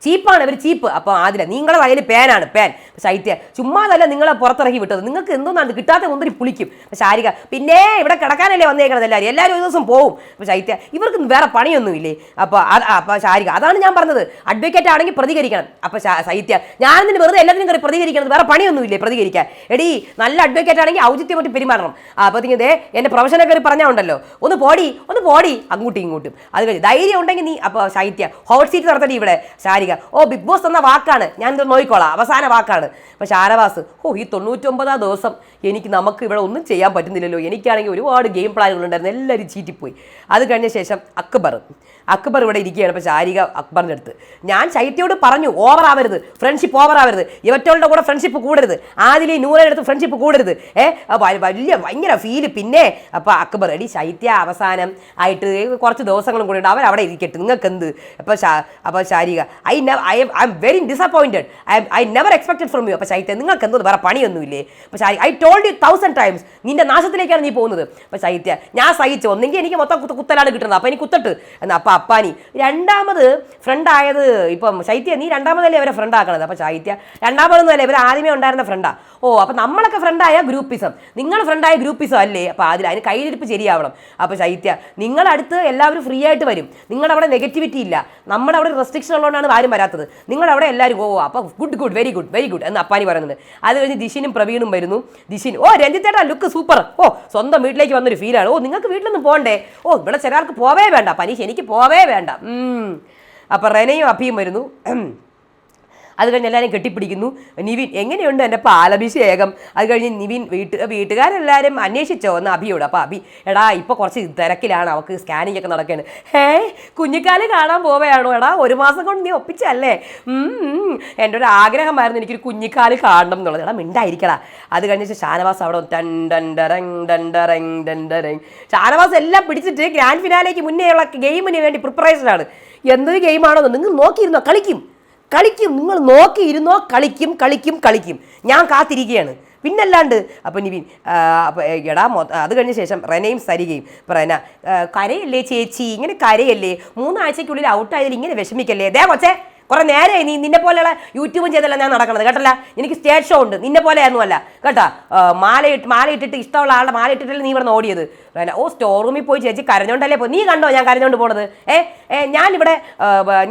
ചീപ്പാണ് ഇവർ ചീപ്പ്. അപ്പോൾ ആദില നിങ്ങളെ കയ്യിൽ പേനാണ് പേൻ. ശൈത്യ ചുമ്മാതല്ല നിങ്ങളെ പുറത്തിറക്കി വിട്ടത്. നിങ്ങൾക്ക് എന്തോന്നാണ് കിട്ടാത്ത മുന്തിരി പുളിക്കും. ശാരിക പിന്നെ ഇവിടെ കിടക്കാനല്ലേ വന്നേക്കണത് എല്ലാവരും എല്ലാവരും ഒരു ദിവസം പോവും. അപ്പോൾ ശൈത്യ ഇവർക്ക് വേറെ പണിയൊന്നുമില്ലേ? അപ്പോൾ അപ്പോൾ ശാരിക അതാണ് ഞാൻ പറഞ്ഞത്. അഡ്വക്കേറ്റ് ആണെങ്കിൽ പ്രതികരിക്കണം. അപ്പോൾ ശൈത്യ ഞാനിതിന് വെറുതെ എല്ലാത്തിനും കയറി പ്രതികരിക്കണം വേറെ പണിയൊന്നുമില്ലേ പ്രതികരിക്കാൻ? എടി നല്ല അഡ്വക്കേറ്റ് ആണെങ്കിൽ ഔചിത്യമായിട്ട് പെരുമാറണം. അപ്പോൾ ഇതേ എന്റെ പ്രൊഫഷനെ കയറി പറഞ്ഞാൽ ഉണ്ടല്ലോ. ഒന്ന് പോടി ഒന്ന് പോടി. അങ്ങോട്ടും ഇങ്ങോട്ടും. അത് കഴിഞ്ഞ് ധൈര്യം ഉണ്ടെങ്കിൽ നീ അപ്പോൾ ശൈത്യ ഹോട്ട് സീറ്റ് നടത്തടി ഇവിടെ. ശാരിക ഓ ബിഗ് ബോസ് എന്ന വാക്കാണ്. ഞാൻ ഇത് നോക്കിക്കോളാം. അവസാന വാക്കാണ്. അപ്പോൾ ഷാരവാസ് ഓ ഈ തൊണ്ണൂറ്റൊമ്പതാം ദിവസം എനിക്ക് നമുക്ക് ഇവിടെ ഒന്നും ചെയ്യാൻ പറ്റുന്നില്ലല്ലോ. എനിക്കാണെങ്കിൽ ഒരുപാട് ഗെയിം പ്ലാനുകളുണ്ടായിരുന്നു. എല്ലാവരും ചീറ്റിപ്പോയി. അത് കഴിഞ്ഞ ശേഷം അക്ബർ. അക്ബർ ഇവിടെ ഇരിക്കുകയാണ് ഇപ്പോൾ ശാരിക അക്ബറിന്റെ അടുത്ത്. ഞാൻ ശൈത്യയോട് പറഞ്ഞു ഓവർ ആവരുത് ഫ്രണ്ട്ഷിപ്പ് ഓവർ ആവരുത്. ഇവറ്റോളുടെ കൂടെ ഫ്രണ്ട്ഷിപ്പ് കൂടരുത്. ആദിലി നൂറിന്റെ അടുത്ത് ഫ്രണ്ട്ഷിപ്പ് കൂടരുത്. ഏ വലിയ ഭയങ്കര ഫീൽ പിന്നെ അപ്പോൾ അക്ബർ എടി ശൈത്യ അവസാനം ആയിട്ട് കുറച്ച് ദിവസങ്ങളും കൂടി ഉണ്ട്. അവരവിടെ ഇരിക്കട്ടെ. നിങ്ങൾക്ക് എന്ത് അപ്പോൾ അപ്പോൾ Sarika I I I am very disappointed I I never expected from you അപ്പോൾ ശൈത്യ നിങ്ങൾക്ക് എന്തോ വേറെ പണിയൊന്നുമില്ലേ അപ്പോൾ Shari I told you thousand times നിന്റെ നാശത്തിലേക്കാണ് നീ പോകുന്നത്. അപ്പോൾ ശൈത്യ ഞാൻ സഹിച്ചു. ഒന്നെങ്കിൽ എനിക്ക് മൊത്തം കുത്ത- കുത്തലാണ് കിട്ടുന്നത്. അപ്പോൾ എനിക്ക് കുത്തട്ട്. എന്നാൽ അപ്പോൾ അപ്പാനി. രണ്ടാമത് ഫ്രണ്ട് ആയത് ഇപ്പം ശൈത്യ നീ രണ്ടാമതല്ലേ അവരെ ഫ്രണ്ട് ആക്കണത്? അപ്പം ശൈത്യ രണ്ടാമതൊന്നും അല്ലേ ഇവർ ആദ്യമേ ഉണ്ടായിരുന്ന ഫ്രണ്ടാ ഓ അപ്പം നമ്മളൊക്കെ ഫ്രണ്ടായ ഗ്രൂപ്പിസം നിങ്ങൾ ഫ്രണ്ടായ ഗ്രൂപ്പിസം അല്ലേ? അപ്പം അതിൽ അതിന് കയ്യിലിരിപ്പ് ശരിയാവണം. അപ്പം ശൈത്യ നിങ്ങളടുത്ത് എല്ലാവരും ഫ്രീ ആയിട്ട് വരും. നിങ്ങളുടെ അവിടെ നെഗറ്റിവിറ്റി ഇല്ല. നമ്മുടെ അവിടെ റെസ്ട്രിക്ഷൻ ഉള്ളതുകൊണ്ടാണ് ആരും വരാത്തത്. നിങ്ങളുടെ അവിടെ എല്ലാവരും ഓ അപ്പോൾ good good very good very good എന്ന് അപ്പാനി പറയുന്നുണ്ട് അത് കഴിഞ്ഞ് ദിശിനും പ്രവീണും വരുന്നു. ദിശിൻ ഓ രഞ്ജിത്തേട്ടാ ലുക്ക് സൂപ്പർ ഓ സ്വന്തം വീട്ടിലേക്ക് വന്നൊരു ഫീലാണ് ഓ നിങ്ങൾക്ക് വീട്ടിലൊന്നും പോകണ്ടേ ഓ ഇവിടെ ചിലർക്ക് പോവേ വേണ്ട. പനീഷ് എനിക്ക് പോവേ വേണ്ട. അപ്പം റെനയും അഭിയും വരുന്നു. അത് കഴിഞ്ഞ് എല്ലാവരും കെട്ടിപ്പിടിക്കുന്നു. നിവിൻ എങ്ങനെയുണ്ട് എന്റെ പാലഭിഷേകം? അത് കഴിഞ്ഞ് നിവിൻ വീട്ട് വീട്ടുകാരെല്ലാവരും അന്വേഷിച്ചോ? എന്ന് അഭിയോട്. അപ്പോൾ അഭി എടാ ഇപ്പോൾ കുറച്ച് തിരക്കിലാണ്. അവൾക്ക് സ്കാനിങ് ഒക്കെ നടക്കുകയാണ് ഹേ കുഞ്ഞിക്കാൽ കാണാൻ പോവുകയാണോ? എടാ ഒരു മാസം കൊണ്ട് നീ ഒപ്പിച്ചല്ലേ. എന്റെ ഒരു ആഗ്രഹമായിരുന്നു എനിക്കൊരു കുഞ്ഞിക്കാൽ കാണണം എന്നുള്ളത്. എടാ മിണ്ടായിരിക്കടാ. അത് കഴിഞ്ഞ് ഷാനവാസ് അവിടെ ടൻ ടൻ ഡറങ് ഡറങ് ഡറങ് ഷാനവാസ് എല്ലാം പിടിച്ചിട്ട് ഗ്രാൻഡ് ഫിനാലേക്ക് മുന്നേയുള്ള ഗെയിമിന് വേണ്ടി പ്രിപ്പറേഷനാണ് എന്തൊരു ഗെയിമാണോ നിങ്ങൾ നോക്കിയിരുന്നോ? കളിക്കും. കളിക്കും. നിങ്ങൾ നോക്കിയിരുന്നോ കളിക്കും കളിക്കും കളിക്കും. ഞാൻ കാത്തിരിക്കുകയാണ്. പിന്നല്ലാണ്ട് അപ്പം നിവിൻ അപ്പം എടാ അത് കഴിഞ്ഞ ശേഷം റെനയും സരികയും. പ്രന കരയല്ലേ ചേച്ചി? ഇങ്ങനെ കരയല്ലേ? മൂന്നാഴ്ചയ്ക്കുള്ളിൽ ഔട്ടായതിൽ ഇങ്ങനെ വിഷമിക്കല്ലേ? ദേ കൊച്ചേ കുറേ നേരമായി നീ നിന്നെ പോലെയുള്ള യൂട്യൂബും ചെയ്തല്ല ഞാൻ നടക്കണത് കേട്ടല്ല? എനിക്ക് സ്റ്റേജ് ഷോ ഉണ്ട്. നിന്നെ പോലെ ആയിരുന്നു അല്ല കേട്ടാ? മാല മാല ഇട്ടിട്ട് ഇഷ്ടമുള്ള ആളുടെ മാല ഇട്ടിട്ടല്ലേ നീ ഇവിടെ ഓടിയത്? റെന ഓ സ്റ്റോർ റൂമിൽ പോയി ചേച്ചി കരഞ്ഞോണ്ടല്ലേ പോ നീ കണ്ടോ ഞാൻ കരഞ്ഞോണ്ട് പോണത്? ഏ ഏ ഞാനിവിടെ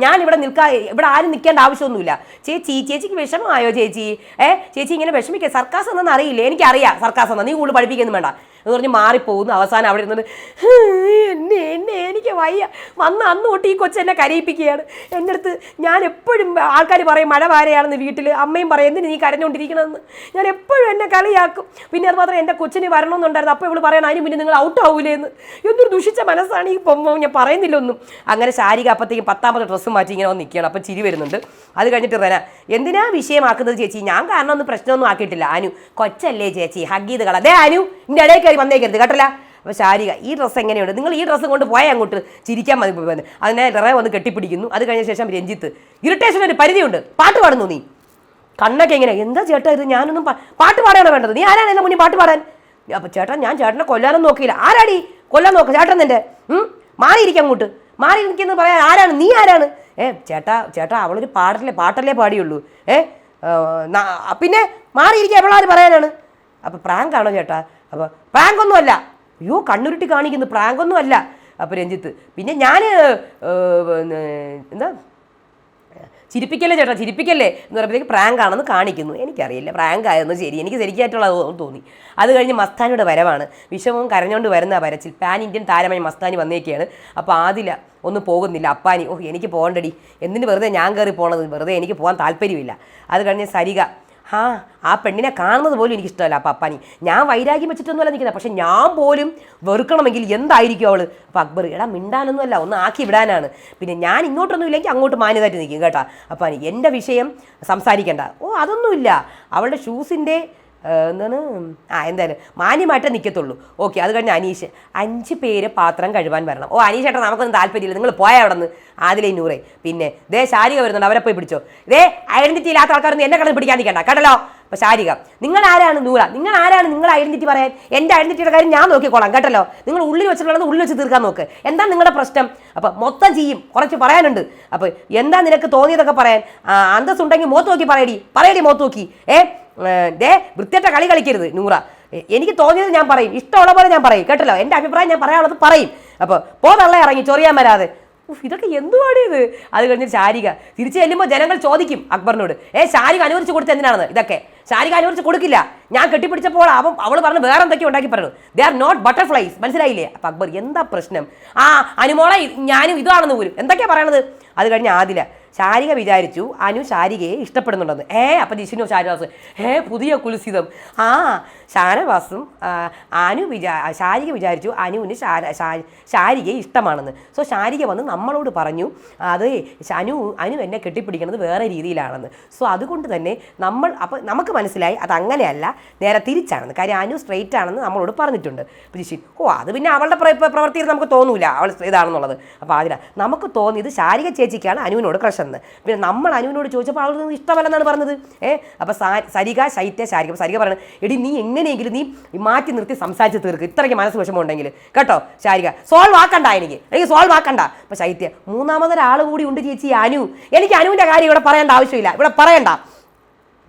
ഞാനിവിടെ നിൽക്കാ ഇവിടെ ആരും നിൽക്കേണ്ട ആവശ്യമൊന്നുമില്ല. ചേച്ചി ചേച്ചിക്ക് വിഷമമായോ ചേച്ചി? ഏ ചേച്ചി ഇങ്ങനെ വിഷമിക്കുക സർക്കാസ് എന്നൊന്നും അറിയില്ല? എനിക്കറിയാം സർക്കാസ് എന്നാ നീ കൂടുതൽ പഠിപ്പിക്കുന്നു വേണ്ട. എന്ന് പറഞ്ഞ് മാറിപ്പോകുന്നു അവസാനം അവിടെ ഇരുന്നത്. "ഹ്, എന്നെ എന്നെ എനിക്ക് വയ്യ. വന്ന് അന്ന് തൊട്ട് ഈ കൊച്ചെന്നെ കരയിപ്പിക്കുകയാണ്. എന്റെ അടുത്ത് ഞാൻ എപ്പോഴും ആൾക്കാർ പറയും മഴ വാരയാണെന്ന് വീട്ടിൽ അമ്മയും പറയും എന്തിന് നീ കരഞ്ഞുകൊണ്ടിരിക്കണമെന്ന് ഞാൻ എപ്പോഴും എന്നെ കളിയാക്കും. പിന്നെ അതുമാത്രം എന്റെ കൊച്ചിന് വരണമെന്നുണ്ടായിരുന്നു. അപ്പോൾ ഇവിടെ പറയണം അതിന് പിന്നെ നിങ്ങൾ ഔട്ട് എന്ന് എന്തൊരു ദുഷിച്ച മനസ്സാണ് ഈ പൊമ്മ. ഞാൻ പറയുന്നില്ല ഒന്നും അങ്ങനെ ശാരിക അപ്പത്തേക്കും പത്താമത്തെ ഡ്രസ്സ് മാറ്റി ഇങ്ങനെ വന്ന് നിൽക്കുകയാണ്. അപ്പം ചിരി വരുന്നുണ്ട്. അത് കഴിഞ്ഞിട്ട് റെന എന്തിനാ വിഷയമാക്കുന്നത് ചേച്ചി? ഞാൻ കാരണം ഒന്നും പ്രശ്നമൊന്നും ആക്കിയിട്ടില്ല. അനു കൊച്ചല്ലേ ചേച്ചി? ഹഗ് ചെയ്ത് കള. അതേ അനു ഇന്റെ ഇടയിൽ കയറി വന്നേക്കരുത് കേട്ടല്ല? അപ്പോൾ ശാരിക ഈ ഡ്രസ്സ് എങ്ങനെയുണ്ട്? നിങ്ങൾ ഈ ഡ്രസ്സ് കൊണ്ട് പോയാൽ അങ്ങോട്ട് ചിരിക്കാൻ മതി അതിനെ നിറയെ വന്ന് കെട്ടിപ്പിടിക്കുന്നു. അത് കഴിഞ്ഞ ശേഷം രഞ്ജിത്ത് ഇറിറ്റേഷൻ ഒരു പരിധിയുണ്ട്. പാട്ട് പാടുന്നു നീ. കണ്ണൊക്കെ എങ്ങനെ എന്താ ചേട്ടാ ഇത്? ഞാനൊന്നും പാട്ട് പാടാനാണ് വേണ്ടത്? നീ ആരാണ് എന്നെ മുന്നിൽ പാട്ട് പാടാൻ? അപ്പൊ ചേട്ടൻ ഞാൻ ചേട്ടനെ കൊല്ലാനൊന്നും നോക്കിയില്ല. ആരാടി? കൊല്ലാൻ നോക്ക. ചേട്ടൻ നിന്റെ ഉം? മാറിയിരിക്കാം അങ്ങോട്ട്. മാറി നിൽക്കുന്ന പറയാൻ ആരാണ്? നീ ആരാണ്? ഏ ചേട്ടാ ചേട്ടാ അവളൊരു പാട്ടല്ലേ പാട്ടല്ലേ പാടിയുള്ളൂ. ഏ പിന്നെ മാറിയിരിക്കുക എവളാരും പറയാനാണ്? അപ്പൊ പ്രാങ്ക് ആണോ ചേട്ടാ? അപ്പൊ പ്രാങ്ക് ഒന്നും അല്ല അയ്യോ കണ്ണുരുട്ടി കാണിക്കുന്നു. പ്രാങ്ക് ഒന്നും അല്ല അപ്പൊ രഞ്ജിത്ത് പിന്നെ ഞാൻ എന്താ? ചിരിപ്പിക്കല്ലേ ചേട്ടാ ചിരിപ്പിക്കല്ലേ? എന്ന് പറയുമ്പോഴത്തേക്ക് പ്രാങ്ക് ആണെന്ന് കാണിക്കുന്നു. എനിക്കറിയില്ല പ്രാങ്ക് ആയിരുന്നു ശരി എനിക്ക് ശരിക്കായിട്ടുള്ള തോന്നി. അത് കഴിഞ്ഞ് മസ്താനിയുടെ വരവാണ്. വിഷമവും കരഞ്ഞുകൊണ്ട് വരുന്ന വരച്ചിൽ. പാൻ ഇന്ത്യൻ താരമായി മസ്താനി വന്നേക്കാണ്. അപ്പോൾ ആദില ഒന്നും പോകുന്നില്ല അപ്പാനി. ഓഹ് എനിക്ക് പോകണ്ടടി. എന്തിന് വെറുതെ ഞാൻ കയറി പോണത്? വെറുതെ എനിക്ക് പോകാൻ താല്പര്യമില്ല. അത് കഴിഞ്ഞ് സരിക ആ ആ പെണ്ണിനെ കാണുന്നത് പോലും എനിക്ക് ഇഷ്ടമല്ല അപ്പാനി ഞാൻ വൈരാഗ്യം വെച്ചിട്ടൊന്നുമല്ല നിൽക്കുന്നത് പക്ഷെ ഞാൻ പോലും വെറുക്കണമെങ്കിൽ എന്തായിരിക്കും അവൾ അപ്പം അക്ബർ എടാ മിണ്ടാനൊന്നുമല്ല ഒന്ന് ആക്കി വിടാനാണ്. പിന്നെ ഞാൻ ഇങ്ങോട്ടൊന്നും ഇല്ലെങ്കിൽ അങ്ങോട്ട് മാന്യതായിട്ട് നിൽക്കും കേട്ടോ അപ്പാനി എന്റെ വിഷയം സംസാരിക്കേണ്ട. ഓ അതൊന്നുമില്ല. അവളുടെ ഷൂസിന്റെ എന്താണ്? ആ എന്തായാലും മാന്യമായിട്ടേ നിൽക്കത്തുള്ളൂ ഓക്കെ അത് കഴിഞ്ഞ് അനീഷ്. അഞ്ച് പേര് പാത്രം കഴുവാൻ വരണം. ഓ അനീഷ് ഏട്ടാ നമുക്കൊന്നും താല്പര്യമില്ല. നിങ്ങൾ പോയാൽ അവിടെ നിന്ന് ആദിലെ നൂറേ. പിന്നെ ദേ ശാരിക വരുന്നുണ്ട്. അവരെ പോയി പിടിച്ചോ. ദേ ഐഡന്റിറ്റി ഇല്ലാത്ത ആൾക്കാരൊന്നും എന്നെ കടന്ന് പിടിക്കാൻ നിൽക്കണ്ട. കേട്ടല്ലോ? അപ്പോൾ ശാരിക നിങ്ങൾ ആരാണ് നൂറ? നിങ്ങൾ ആരാണ് നിങ്ങൾ ഐഡന്റിറ്റി പറയാൻ? എന്റെ ഐഡന്റിറ്റിയുടെ കാര്യം ഞാൻ നോക്കിക്കോളാം. കേട്ടല്ലോ? നിങ്ങൾ ഉള്ളിൽ വെച്ചിട്ടുള്ളത് ഉള്ളിൽ വെച്ച് തീർക്കാൻ നോക്ക്. എന്താ നിങ്ങളുടെ പ്രശ്നം? അപ്പോൾ മൊത്തം ചെയ്യും. കുറച്ച് പറയാനുണ്ട്. അപ്പോൾ എന്താ നിനക്ക് തോന്നിയതൊക്കെ പറയാൻ? അന്തസ്സുണ്ടെങ്കിൽ മോത്ത് നോക്കി പറയടി. പറയടി മോത്ത് നോക്കി. ഏ? ഏ, ദേ വൃത്തിയറ്റ കളി കളിക്കരുത് നൂറ. എനിക്ക് തോന്നിയത് ഞാൻ പറയും. ഇഷ്ടമുള്ള പോലെ ഞാൻ പറയും കേട്ടല്ലോ? എന്റെ അഭിപ്രായം ഞാൻ പറയാനുള്ളത് പറയും. അപ്പോൾ പോതള്ള ഇറങ്ങി ചൊറിയാൻ വരാതെ. ഇതൊക്കെ എന്തുവാണ് ഇത്? അത് കഴിഞ്ഞ് ശാരിക. തിരിച്ചു ചെല്ലുമ്പോൾ ജനങ്ങൾ ചോദിക്കും അക്ബറിനോട്. ഏ ശാരിക അനുവദിച്ച് കൊടുത്ത് എന്തിനാണെന്ന്? ഇതൊക്കെ. ശാരിക അനുവദിച്ച് കൊടുക്കില്ല. ഞാൻ കെട്ടിപ്പിടിച്ചപ്പോൾ അവൻ അവൾ പറഞ്ഞു വേറെ എന്തൊക്കെയോ ഉണ്ടാക്കി പറഞ്ഞു. ദേ ആർ നോട്ട് ബട്ടർഫ്ലൈസ് മനസ്സിലായില്ലേ? അപ്പം അക്ബർ എന്താ പ്രശ്നം? ആ അനുമോളെ ഞാനും ഇതാണെന്ന് പോലും. എന്തൊക്കെയാ പറയണത്? അത് കഴിഞ്ഞ് ആദില. ശാരിക വിചാരിച്ചു അനു ശാരികയെ ഇഷ്ടപ്പെടുന്നുണ്ടെന്ന്. ഏ അപ്പം ജിഷിനു ശാരിദാസ് ഏ പുതിയ കുൽസിതം. ആ ഷാനവാസും അനു വിചാ ശാരിക വിചാരിച്ചു അനുവിന് ശാര ശാരികയെ ഇഷ്ടമാണെന്ന്. സോ ശാരിക വന്ന് നമ്മളോട് പറഞ്ഞു അത് അനു അനു എന്നെ കെട്ടിപ്പിടിക്കുന്നത് വേറെ രീതിയിലാണെന്ന്. സോ അതുകൊണ്ട് തന്നെ നമ്മൾ അപ്പം നമുക്ക് മനസ്സിലായി അത് അങ്ങനെയല്ല നേരെ തിരിച്ചാണെന്ന്. കാര്യം അനു സ്ട്രെയിറ്റ് ആണെന്ന് നമ്മളോട് പറഞ്ഞിട്ടുണ്ട്. അപ്പോൾ ജിഷിൻ ഓ അത് പിന്നെ അവളുടെ പ്രവൃത്തിയിൽ നമുക്ക് തോന്നൂല അവൾ ഇതാണെന്നുള്ളത്. അപ്പോൾ അതില നമുക്ക് തോന്നിയത് ശാരിക ചേച്ചിക്കാണ് അനുവിനോട് ക്രഷെന്ന് പിന്നെ നമ്മൾ അനുവിനോട് ചോദിച്ചപ്പോൾ അവൾക്ക് ഇഷ്ടമല്ലെന്നാണ് പറഞ്ഞത്. ഏഹ് അപ്പോൾ സരിക ശൈത്യ ശാരിക അപ്പോൾ സരിക പറയുന്നത് എടി നീ എങ്ങനെയെങ്കിലും നീ മാറ്റി നിർത്തി സംസാരിച്ച് തീർക്ക്. ഇത്രയ്ക്ക് മനസ്സ് വിഷമം ഉണ്ടെങ്കിൽ കേട്ടോ ശാരിക? സോൾവ് ആക്കണ്ട എനിക്ക്. എനിക്ക് സോൾവ് ആക്കണ്ട. അപ്പൊ ശൈത്യ മൂന്നാമതൊരാൾ കൂടി ഉണ്ട് ചേച്ചി അനു. എനിക്ക് അനുവിന്റെ കാര്യം ഇവിടെ പറയേണ്ട ആവശ്യമില്ല. ഇവിടെ പറയണ്ട.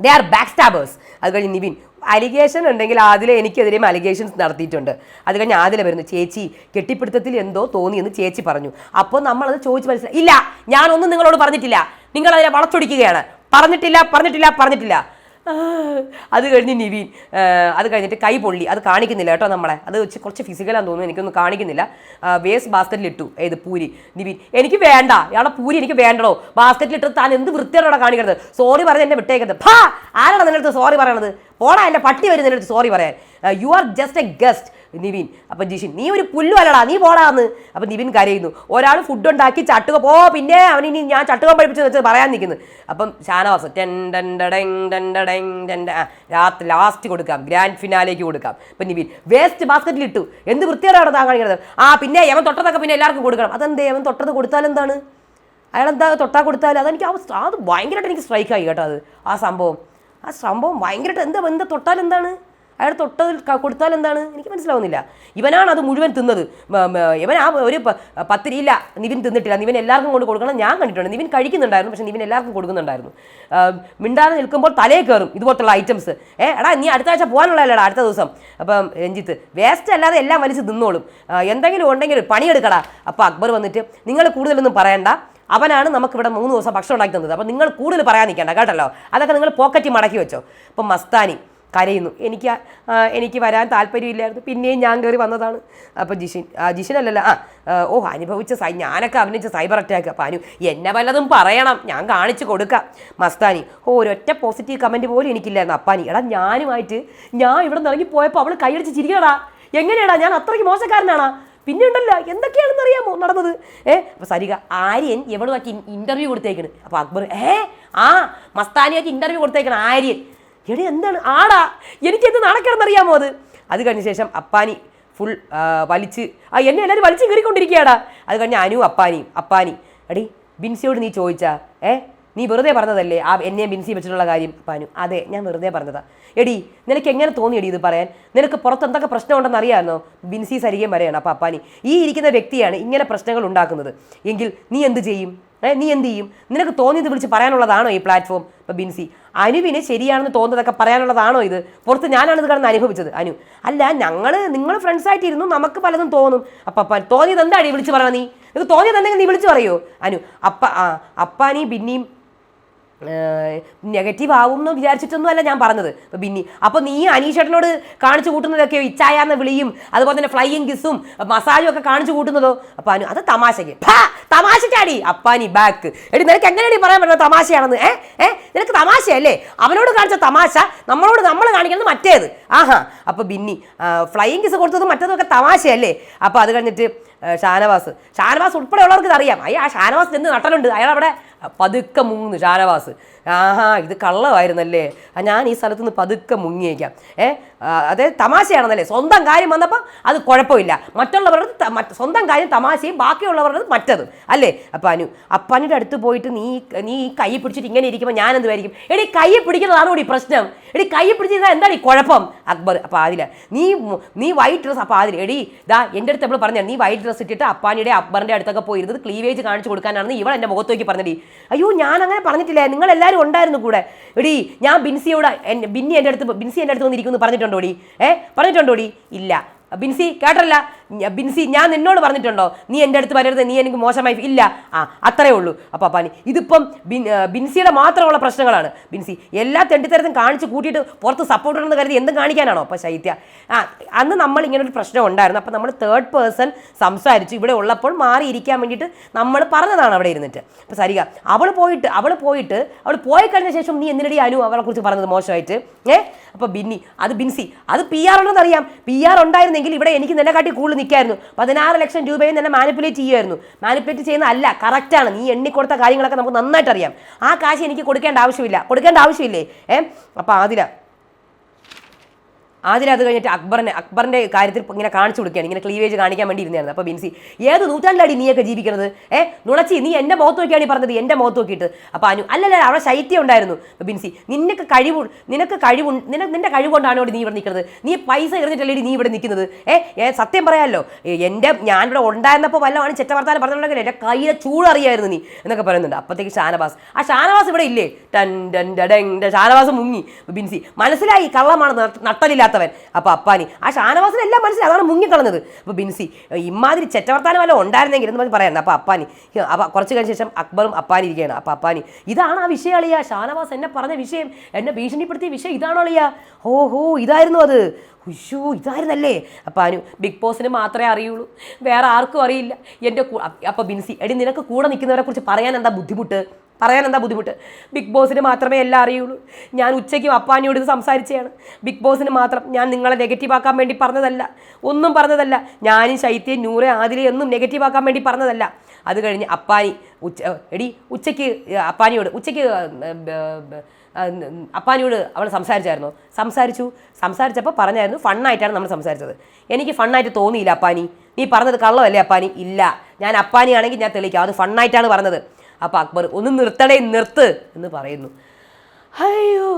ദേ ആർ ബാക്ക് സ്റ്റാബേഴ്സ് അത് കഴിഞ്ഞ് നിവിൻ. അലിഗേഷൻ ഉണ്ടെങ്കിൽ ആദില എനിക്കെതിരെയും അലിഗേഷൻസ് നടത്തിയിട്ടുണ്ട്. അത് കഴിഞ്ഞ് ആദില വരുന്നു. ചേച്ചി കെട്ടിപ്പിടുത്തത്തിൽ എന്തോ തോന്നിയെന്ന് ചേച്ചി പറഞ്ഞു. അപ്പോൾ നമ്മളത് ചോദിച്ച് മനസ്സിലായി. ഇല്ല ഞാനൊന്നും നിങ്ങളോട് പറഞ്ഞിട്ടില്ല. നിങ്ങളതിനെ വളച്ചൊടിക്കുകയാണ്. പറഞ്ഞിട്ടില്ല പറഞ്ഞിട്ടില്ല പറഞ്ഞിട്ടില്ല. അത് കഴിഞ്ഞ് നിവീൻ അത് കഴിഞ്ഞിട്ട് കൈ പൊള്ളി. അത് കാണിക്കുന്നില്ല കേട്ടോ നമ്മളെ. അത് വെച്ച് കുറച്ച് ഫിസിക്കലാണെന്ന് തോന്നുന്നു. എനിക്കൊന്നും കാണിക്കുന്നില്ല. വേസ്റ്റ് ബാസ്ക്കറ്റിൽ ഇട്ടു. ഏത് പൂരി? നിവീൻ. എനിക്ക് വേണ്ട. ഇയാളെ പൂരി എനിക്ക് വേണ്ടടോ. ബാസ്ക്കറ്റിൽ ഇട്ട് താൻ എന്ത് വൃത്തിയോടെ കാണിക്കരുത് സോറി പറഞ്ഞ് എന്നെ വിട്ടേക്കരുത്. ഭാ ആരാണ് നിന്റെ അടുത്ത് സോറി പറയണത്? പോടാ എന്റെ പട്ടി വരും സോറി പറയാൻ. You are just a guest Nivin. അപ്പം ജിഷിൻ നീ ഒരു പുല്ലു അല്ലടാ നീ പോടാന്ന്. അപ്പം നിവിൻ കരയുന്നു. ഒരാൾ ഫുഡ് ഉണ്ടാക്കി ചട്ടുക പോ പിന്നെ അവൻ ഇനി ഞാൻ ചട്ടുകം പഠിപ്പിച്ചു വെച്ച് പറയാൻ നിൽക്കുന്നു അപ്പം ഷാനവാസ് രാത്രി ലാസ്റ്റ് കൊടുക്കാം. ഗ്രാൻഡ് ഫിനാലേക്ക് കൊടുക്കാം. അപ്പം നിവിൻ വേസ്റ്റ് ബാസ്ക്കറ്റിൽ ഇട്ടു. എന്ത് വൃത്തിയോടാണ് താൻ കാണിക്കുന്നത്? ആ പിന്നെ അവൻ തൊട്ടതൊക്കെ പിന്നെ എല്ലാവർക്കും കൊടുക്കണം. അതെന്തേ അവൻ തൊട്ടത് കൊടുത്താൽ എന്താണ്? അയാളെന്താ തൊട്ടാ കൊടുത്താൽ? അതെനിക്ക് ആ അത് ഭയങ്കരമായിട്ട് എനിക്ക് സ്ട്രൈക്കായി കേട്ടോ അത്. ആ സംഭവം. ആ സംഭവം ഭയങ്കരമായിട്ട് എന്താ എന്താ തൊട്ടാൽ എന്താണ്? അയാൾ തൊട്ടതിൽ കൊടുത്താൽ എന്താണ്? എനിക്ക് മനസ്സിലാവുന്നില്ല. ഇവനാണ് അത് മുഴുവൻ തിന്നത്. ഇവൻ ആ ഒരു പത്തിരിയില്ല നിവിൻ തിന്നിട്ടില്ല. നിവിൻ എല്ലാവർക്കും കൊണ്ട് കൊടുക്കണം. ഞാൻ കണ്ടിട്ടുണ്ട്. നിവിൻ കഴിക്കുന്നുണ്ടായിരുന്നു. പക്ഷേ നിവിൻ എല്ലാവർക്കും കൊടുക്കുന്നുണ്ടായിരുന്നു. മിണ്ടാതെ നിൽക്കുമ്പോൾ തലേ കയറും ഇതുപോലത്തുള്ള ഐറ്റംസ് ഏ എടാ നീ അടുത്ത ആഴ്ച പോകാനുള്ളതല്ലടാ അടുത്ത ദിവസം. അപ്പം രഞ്ജിത്ത് വേസ്റ്റ് അല്ലാതെ എല്ലാം വലിച്ച് തിന്നോളും. എന്തെങ്കിലും ഉണ്ടെങ്കിൽ പണിയെടുക്കടാ. അപ്പോൾ അക്ബർ വന്നിട്ട് നിങ്ങൾ കൂടുതലൊന്നും പറയണ്ട. അവനാണ് നമുക്ക് ഇവിടെ മൂന്ന് ദിവസം ഭക്ഷണം ഉണ്ടാക്കി തന്നത്. അപ്പം നിങ്ങൾ കൂടുതൽ പറയാൻ നിൽക്കണ്ട കേട്ടല്ലോ? അതൊക്കെ നിങ്ങൾ പോക്കറ്റ് മടക്കി വെച്ചോ. ഇപ്പം മസ്താനി കരയുന്നു. എനിക്ക് എനിക്ക് വരാൻ താല്പര്യമില്ലായിരുന്നു. പിന്നെയും ഞാൻ കയറി വന്നതാണ്. അപ്പോൾ ജിഷിൻ ആ ആ, ഓ അനുഭവിച്ച സൈ ഞാനൊക്കെ അഭിനയിച്ച സൈബർ അറ്റാക്ക്. അപ്പോൾ അനു എന്നെ വല്ലതും പറയണം. ഞാൻ കാണിച്ചു കൊടുക്കാം. മസ്താനി ഓ ഒരൊറ്റ പോസിറ്റീവ് കമന്റ് പോലും എനിക്കില്ലായിരുന്നു. അപ്പാനി എടാ ഞാനുമായിട്ട് ഞാൻ ഇവിടെ നിന്ന് ഇറങ്ങി പോയപ്പോൾ അവൾ കൈയടിച്ച് ചിരിക്കടാ എങ്ങനെയാടാ? ഞാൻ അത്രയ്ക്ക് മോശക്കാരനാണാ. പിന്നെ ഉണ്ടല്ലോ എന്തൊക്കെയാണെന്ന് അറിയാമോ നടന്നത്? ഏ അപ്പൊ സരിക ആര്യൻ എവിടെ നോക്കി ഇന്റർവ്യൂ കൊടുത്തേക്കണ്? അപ്പൊ അക്ബർ ഏ ആ മസ്താനിയായിട്ട് ഇന്റർവ്യൂ കൊടുത്തേക്കണം ആര്യൻ. എടി എന്താണ്? ആടാ എനിക്ക് എന്ത് നടക്കണമെന്നറിയാമോ അത്? അത് കഴിഞ്ഞ ശേഷം അപ്പാനി ഫുൾ വലിച്ച് ആ എന്നെ എല്ലാവരും വലിച്ച് കയറിക്കൊണ്ടിരിക്കുകയാടാ. അത് കഴിഞ്ഞ് അനു അപ്പാനിയും അപ്പാനി. എടി ബിൻസിയോട് നീ ചോദിച്ചാ ഏ നീ വെറുതെ പറഞ്ഞതല്ലേ? ആ എന്നെ ബിൻസി വെച്ചിട്ടുള്ള കാര്യം അപ്പാനു. അതെ ഞാൻ വെറുതെ പറഞ്ഞതാ. എടി നിനക്ക് എങ്ങനെ തോന്നിയടി ഇത് പറയാൻ? നിനക്ക് പുറത്ത് എന്തൊക്കെ പ്രശ്നമുണ്ടെന്ന് അറിയാമെന്നോ ബിൻസി സരികയും പറയാണ് അപ്പം അപ്പാനി. ഈ ഇരിക്കുന്ന വ്യക്തിയാണ് ഇങ്ങനെ പ്രശ്നങ്ങൾ ഉണ്ടാക്കുന്നത്. എങ്കിൽ നീ എന്ത് ചെയ്യും? നീ എന്ത് ചെയ്യും? നിനക്ക് തോന്നിയത് വിളിച്ച് പറയാനുള്ളതാണോ ഈ പ്ലാറ്റ്ഫോം ഇപ്പം ബിൻസി അനുവിന് ശരിയാണെന്ന് തോന്നുന്നതൊക്കെ പറയാനുള്ളതാണോ ഇത്? പുറത്ത് ഞാനാണ് ഇത് കടന്ന് അനുഭവിച്ചത്. അനു അല്ല ഞങ്ങൾ നിങ്ങൾ ഫ്രണ്ട്സായിട്ടിരുന്നു നമുക്ക് പലതും തോന്നും. അപ്പം അപ്പ തോന്നിയത് എന്താണ് വിളിച്ച് പറയണ നീ? നിനക്ക് തോന്നിയത് എന്തെങ്കിലും നീ വിളിച്ച് പറയോ? അനു അപ്പ ആ അപ്പാനി ബിന്നിയും നെഗറ്റീവ് ആവും എന്ന് വിചാരിച്ചിട്ടൊന്നും അല്ല ഞാൻ പറഞ്ഞത്. ഇപ്പൊ ബിന്നി അപ്പൊ നീ അനീഷേട്ടനോട് കാണിച്ചു കൂട്ടുന്നതൊക്കെ ഇച്ചായാന്ന വിളിയും അതുപോലെ തന്നെ ഫ്ലൈയിങ് കിസ്സും മസാജും ഒക്കെ കാണിച്ചു കൂട്ടുന്നതോ? അപ്പൊ അനു അത് തമാശയ്ക്ക് തമാശക്കാടി. അപ്പാനി ബാക്ക് എടി നിനക്ക് എങ്ങനെയാണ് പറയാൻ പറ്റുന്നത് തമാശയാണെന്ന്? ഏ ഏ നിനക്ക് തമാശയല്ലേ? അവനോട് കാണിച്ച തമാശ നമ്മളോട് നമ്മൾ കാണിക്കുന്നത് മറ്റേത്. ആഹാ. അപ്പൊ ബിന്നി ഫ്ലൈയിങ് കിസ് കൊടുത്തത് മറ്റേതൊക്കെ തമാശയല്ലേ? അപ്പൊ അത് കഴിഞ്ഞിട്ട് ഷാനവാസ്. ഷാനവാസ് ഉൾപ്പെടെയുള്ളവർക്ക് ഇത് അറിയാം. അയ്യ ആ ഷാനവാസ് എന്ത് നട്ടലുണ്ട്? അയാൾ അവിടെ പതുക്കെ മുങ്ങുന്നു ഷാനവാസ്. ആഹാ ഇത് കള്ളമായിരുന്നല്ലേ ഞാൻ ഈ സ്ഥലത്ത് നിന്ന് പതുക്കെ മുങ്ങിയേക്കാം. ഏ അത് തമാശയാണെന്നല്ലേ? സ്വന്തം കാര്യം വന്നപ്പോൾ അത് കുഴപ്പമില്ല. മറ്റുള്ളവരുടെ സ്വന്തം കാര്യം തമാശയും ബാക്കിയുള്ളവരുടെ മറ്റതും. അല്ലേ? അപ്പം അനു അപ്പനിയുടെ അടുത്ത് പോയിട്ട് നീ നീ ഈ കൈ പിടിച്ചിട്ട് ഇങ്ങനെ ഇരിക്കുമ്പോൾ ഞാൻ എന്തുമായിരിക്കും എടി കൈ പിടിക്കുന്നതാണോ ഈ പ്രശ്നം. എടി കൈ പിടിച്ചിരുന്നാൽ എന്താണ് ഈ കുഴപ്പം? അക്ബർ അപ്പം ആദില നീ നീ വൈറ്റ് ഡ്രസ് അപ്പം ആദില എടി ദാ എന്റെ അടുത്ത് എപ്പോൾ പറഞ്ഞു നീ വൈറ്റ് ഡ്രസ്സ് ഇട്ടിട്ട് അപ്പാനിയുടെ അക്ബറിന്റെ അടുത്തൊക്കെ പോയിരുന്നത് ക്ലീവേജ് കാണിച്ചു കൊടുക്കാനാണെന്ന് ഇവൾ എന്റെ മുഖത്ത് നോക്കി പറഞ്ഞടി. അയ്യോ ഞാൻ അങ്ങനെ പറഞ്ഞിട്ടില്ല? നിങ്ങൾ എല്ലാവരും ഉണ്ടായിരുന്നു കൂടെ. എടി ഞാൻ ബിൻസിയോട് ബിന്നി എന്റെ അടുത്ത് ബിൻസി എന്റെ അടുത്ത് വന്നിരിക്കുന്നു പറഞ്ഞിട്ടുണ്ടോടി? ഏഹ് ഏ പറഞ്ഞിട്ടുണ്ടോ ഇല്ല. ബിൻസി കേട്ടല്ല ബിൻസി ഞാൻ നിന്നോട് പറഞ്ഞിട്ടുണ്ടോ? നീ എന്റെ അടുത്ത് വരരുത് നീ എനിക്ക് മോശമായി ഇല്ല. ആ അത്രേ ഉള്ളൂ. അപ്പോൾ അപ്പാനി ഇതിപ്പം ബിൻ ബിൻസിയുടെ മാത്രമുള്ള പ്രശ്നങ്ങളാണ്. ബിൻസി എല്ലാ തെണ്ടിത്തരത്തും കാണിച്ച് കൂട്ടിയിട്ട് പുറത്ത് സപ്പോർട്ട് ഉണ്ടെന്ന് കരുതി എന്തും കാണിക്കാനാണോ അപ്പോൾ ശൈത്യ? ആ അന്ന് നമ്മൾ ഇങ്ങനെ ഒരു പ്രശ്നം ഉണ്ടായിരുന്നു. അപ്പോൾ നമ്മൾ തേർഡ് പേഴ്സൺ സംസാരിച്ച്. ഇവിടെ ഉള്ളപ്പോൾ മാറിയിരിക്കാൻ വേണ്ടിയിട്ട് നമ്മൾ പറഞ്ഞതാണ് അവിടെ ഇരുന്നിട്ട്. അപ്പോൾ സരിക അവൾ പോയിട്ട് അവൾ പോയിട്ട് അവൾ പോയി കഴിഞ്ഞ ശേഷം നീ എന്തിനടി അനു അവളെ കുറിച്ച് പറഞ്ഞത് മോശമായിട്ട്? ഏ? അപ്പോൾ ബിന്നി അത് ബിൻസി അത് പി ആർ ഉണ്ടെന്ന് അറിയാം പി ആർ ഉണ്ടായിരുന്നെങ്കിൽ ഇവിടെ എനിക്ക് നിലകാട്ടി കൂടുതൽ നിൽക്കായിരുന്നു. പതിനാറ് ലക്ഷം രൂപയും തന്നെ മാനിപ്പുലേറ്റ് ചെയ്യുമായിരുന്നു മാനിപ്പുലേറ്റ് ചെയ്യുന്ന അല്ല കറക്റ്റാണ് നീ എണ്ണിക്കൊടുത്ത കാര്യങ്ങളൊക്കെ നമുക്ക് നന്നായിട്ട് അറിയാം ആ കാശ് എനിക്ക് കൊടുക്കേണ്ട ആവശ്യമില്ല. കൊടുക്കേണ്ട ആവശ്യമില്ലേ? ഏ? അപ്പം ആദില ആദ്യം അത് കഴിഞ്ഞിട്ട് അക്ബറിനെ അക്ബറിന്റെ കാര്യത്തിൽ ഇങ്ങനെ കാണിച്ചു കൊടുക്കുകയാണ്. ഇങ്ങനെ ക്ലീവേജ് കാണിക്കാൻ വേണ്ടി ഇരുന്നായിരുന്നു അപ്പോൾ ബിൻസി ഏത് നൂറ്റാണ്ടിലാടി നീയൊക്കെ ജീവിക്കുന്നത്? ഏ? നുണച്ചി നീ എന്റെ മുഖത്ത് നോക്കിയാണ് പറഞ്ഞത്. എന്റെ മുഖത്ത് നോക്കിയിട്ട്. അപ്പോൾ അനു അല്ലല്ല അവിടെ ശൈത്യം ഉണ്ടായിരുന്നു. ബിൻസി നിനക്ക് കഴിവ് നിനക്ക് കഴിവ് നിനക്ക് നിന്റെ കഴിവ് കൊണ്ടാണ് ഇവിടെ നീ ഇവിടെ നിൽക്കുന്നത്. നീ പൈസ എറിഞ്ഞിട്ടല്ലേ നീ ഇവിടെ നിൽക്കുന്നത്? ഏ? സത്യം പറയാമല്ലോ എന്റെ ഞാനിവിടെ ഉണ്ടായിരുന്നപ്പോൾ വല്ലതാണ് ചെറ്റവർത്താനം പറഞ്ഞിട്ടുണ്ടെങ്കിൽ എന്റെ കയ്യിലെ ചൂടറിയായിരുന്നു നീ എന്നൊക്കെ പറയുന്നുണ്ട്. അപ്പോഴത്തേക്ക് ഷാനവാസ് ആ ഷാനവാസ് ഇവിടെ ഇല്ലേ? ടൻ ടൻ ഡഡങ് ഷാനവാസ് മുങ്ങി. ബിൻസി മനസ്സിലായി കള്ളമാണ് നട്ട- നട്ടലില്ലാത്തവൻ അപ്പോൾ അപ്പാനി ആ ഷാനവാസിന് എല്ലാം മനസ്സിലായി. അതാണ് മുങ്ങിക്കളഞ്ഞത്. അപ്പോൾ ബിൻസി ഇമാതിരി ചെറ്റവർത്താനം വല്ല ഉണ്ടായിരുന്നെങ്കിൽ എന്ന് പറഞ്ഞ് പറയുന്നത് അപ്പോൾ അപ്പാനി അപ്പോൾ കുറച്ച് കഴിഞ്ഞ ശേഷം അക്ബറും അപ്പാനി ഇരിക്കുകയാണ്. അപ്പോൾ അപ്പാനി ഇതാണ് ആ വിഷയം അളിയ. ഷാനവാസ് എന്നെ പറഞ്ഞ വിഷയം എന്നെ ഭീഷണിപ്പെടുത്തിയ വിഷയം ഇതാണോ അളിയ? ഓഹോ ഇതായിരുന്നു അത്. ഉഷോ ഇതായിരുന്നല്ലേ? അപ്പം അനു ബിഗ് ബോസിന് മാത്രമേ അറിയുള്ളൂ. വേറെ ആർക്കും അറിയില്ല. എന്റെ അപ്പോൾ ബിൻസി എടി നിനക്ക് കൂടെ നിൽക്കുന്നവരെ കുറിച്ച് പറയാൻ എന്താ ബുദ്ധിമുട്ട്? പറയാൻ എന്താ ബുദ്ധിമുട്ട്? ബിഗ് ബോസിന് മാത്രമേ എല്ലാം അറിയുള്ളൂ. ഞാൻ ഉച്ചയ്ക്കും അപ്പാനിയോട് ഇത് സംസാരിച്ചതാണ് ബിഗ് ബോസിന് മാത്രം ഞാൻ നിങ്ങളെ നെഗറ്റീവ് ആക്കാൻ വേണ്ടി പറഞ്ഞതല്ല. ഒന്നും പറഞ്ഞതല്ല. ഞാനും ശൈത്യം നൂറ് ആദിലെ ഒന്നും നെഗറ്റീവ് ആക്കാൻ വേണ്ടി പറഞ്ഞതല്ല. അത് കഴിഞ്ഞ് അപ്പാനി ഉച്ച എടി ഉച്ചയ്ക്ക് അപ്പാനിയോട് ഉച്ചയ്ക്ക് അപ്പാനിയോട് അവൾ സംസാരിച്ചായിരുന്നോ? സംസാരിച്ചു. സംസാരിച്ചപ്പോൾ പറഞ്ഞായിരുന്നു ഫണ്ണായിട്ടാണ് നമ്മൾ സംസാരിച്ചത്. എനിക്ക് ഫണ്ണായിട്ട് തോന്നിയില്ല അപ്പാനി. നീ പറഞ്ഞത് കള്ളമല്ലേ അപ്പാനി? ഇല്ല. ഞാൻ അപ്പാനിയാണെങ്കിൽ ഞാൻ തെളിയിക്കാം. അത് ഫണ്ണായിട്ടാണ് പറഞ്ഞത്. അപ്പോൾ അക്ബർ ഒന്ന് നിർത്തടേ നിർത്ത് എന്ന് പറയുന്നു. അയ്യോ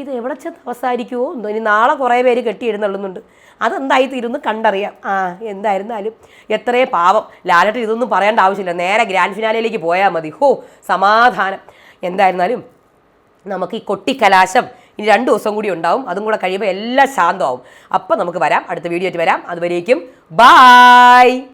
ഇത് എവിടെ ചെന്ന് അവസാനിക്കുമോ എന്തോ ഇനി നാളെ കുറേ പേര് കെട്ടിയിരുന്നുള്ളുന്നുണ്ട് അതെന്തായി തീരുന്നു കണ്ടറിയാം. ആ എന്തായിരുന്നാലും എത്രയേ പാവം. ലാലട്ട് ഇതൊന്നും പറയേണ്ട ആവശ്യമില്ല. നേരെ ഗ്രാൻഡ് ഫിനാലയിലേക്ക് പോയാൽ മതി. ഹോ സമാധാനം. എന്തായിരുന്നാലും നമുക്ക് ഈ കൊട്ടിക്കലാശം ഇനി രണ്ട് ദിവസം കൂടി ഉണ്ടാവും. അതും കൂടെ കഴിയുമ്പോൾ എല്ലാം ശാന്തമാവും. അപ്പം നമുക്ക് വരാം. അടുത്ത വീഡിയോ ആയിട്ട് വരാം. അതുവരേക്കും ബായ്!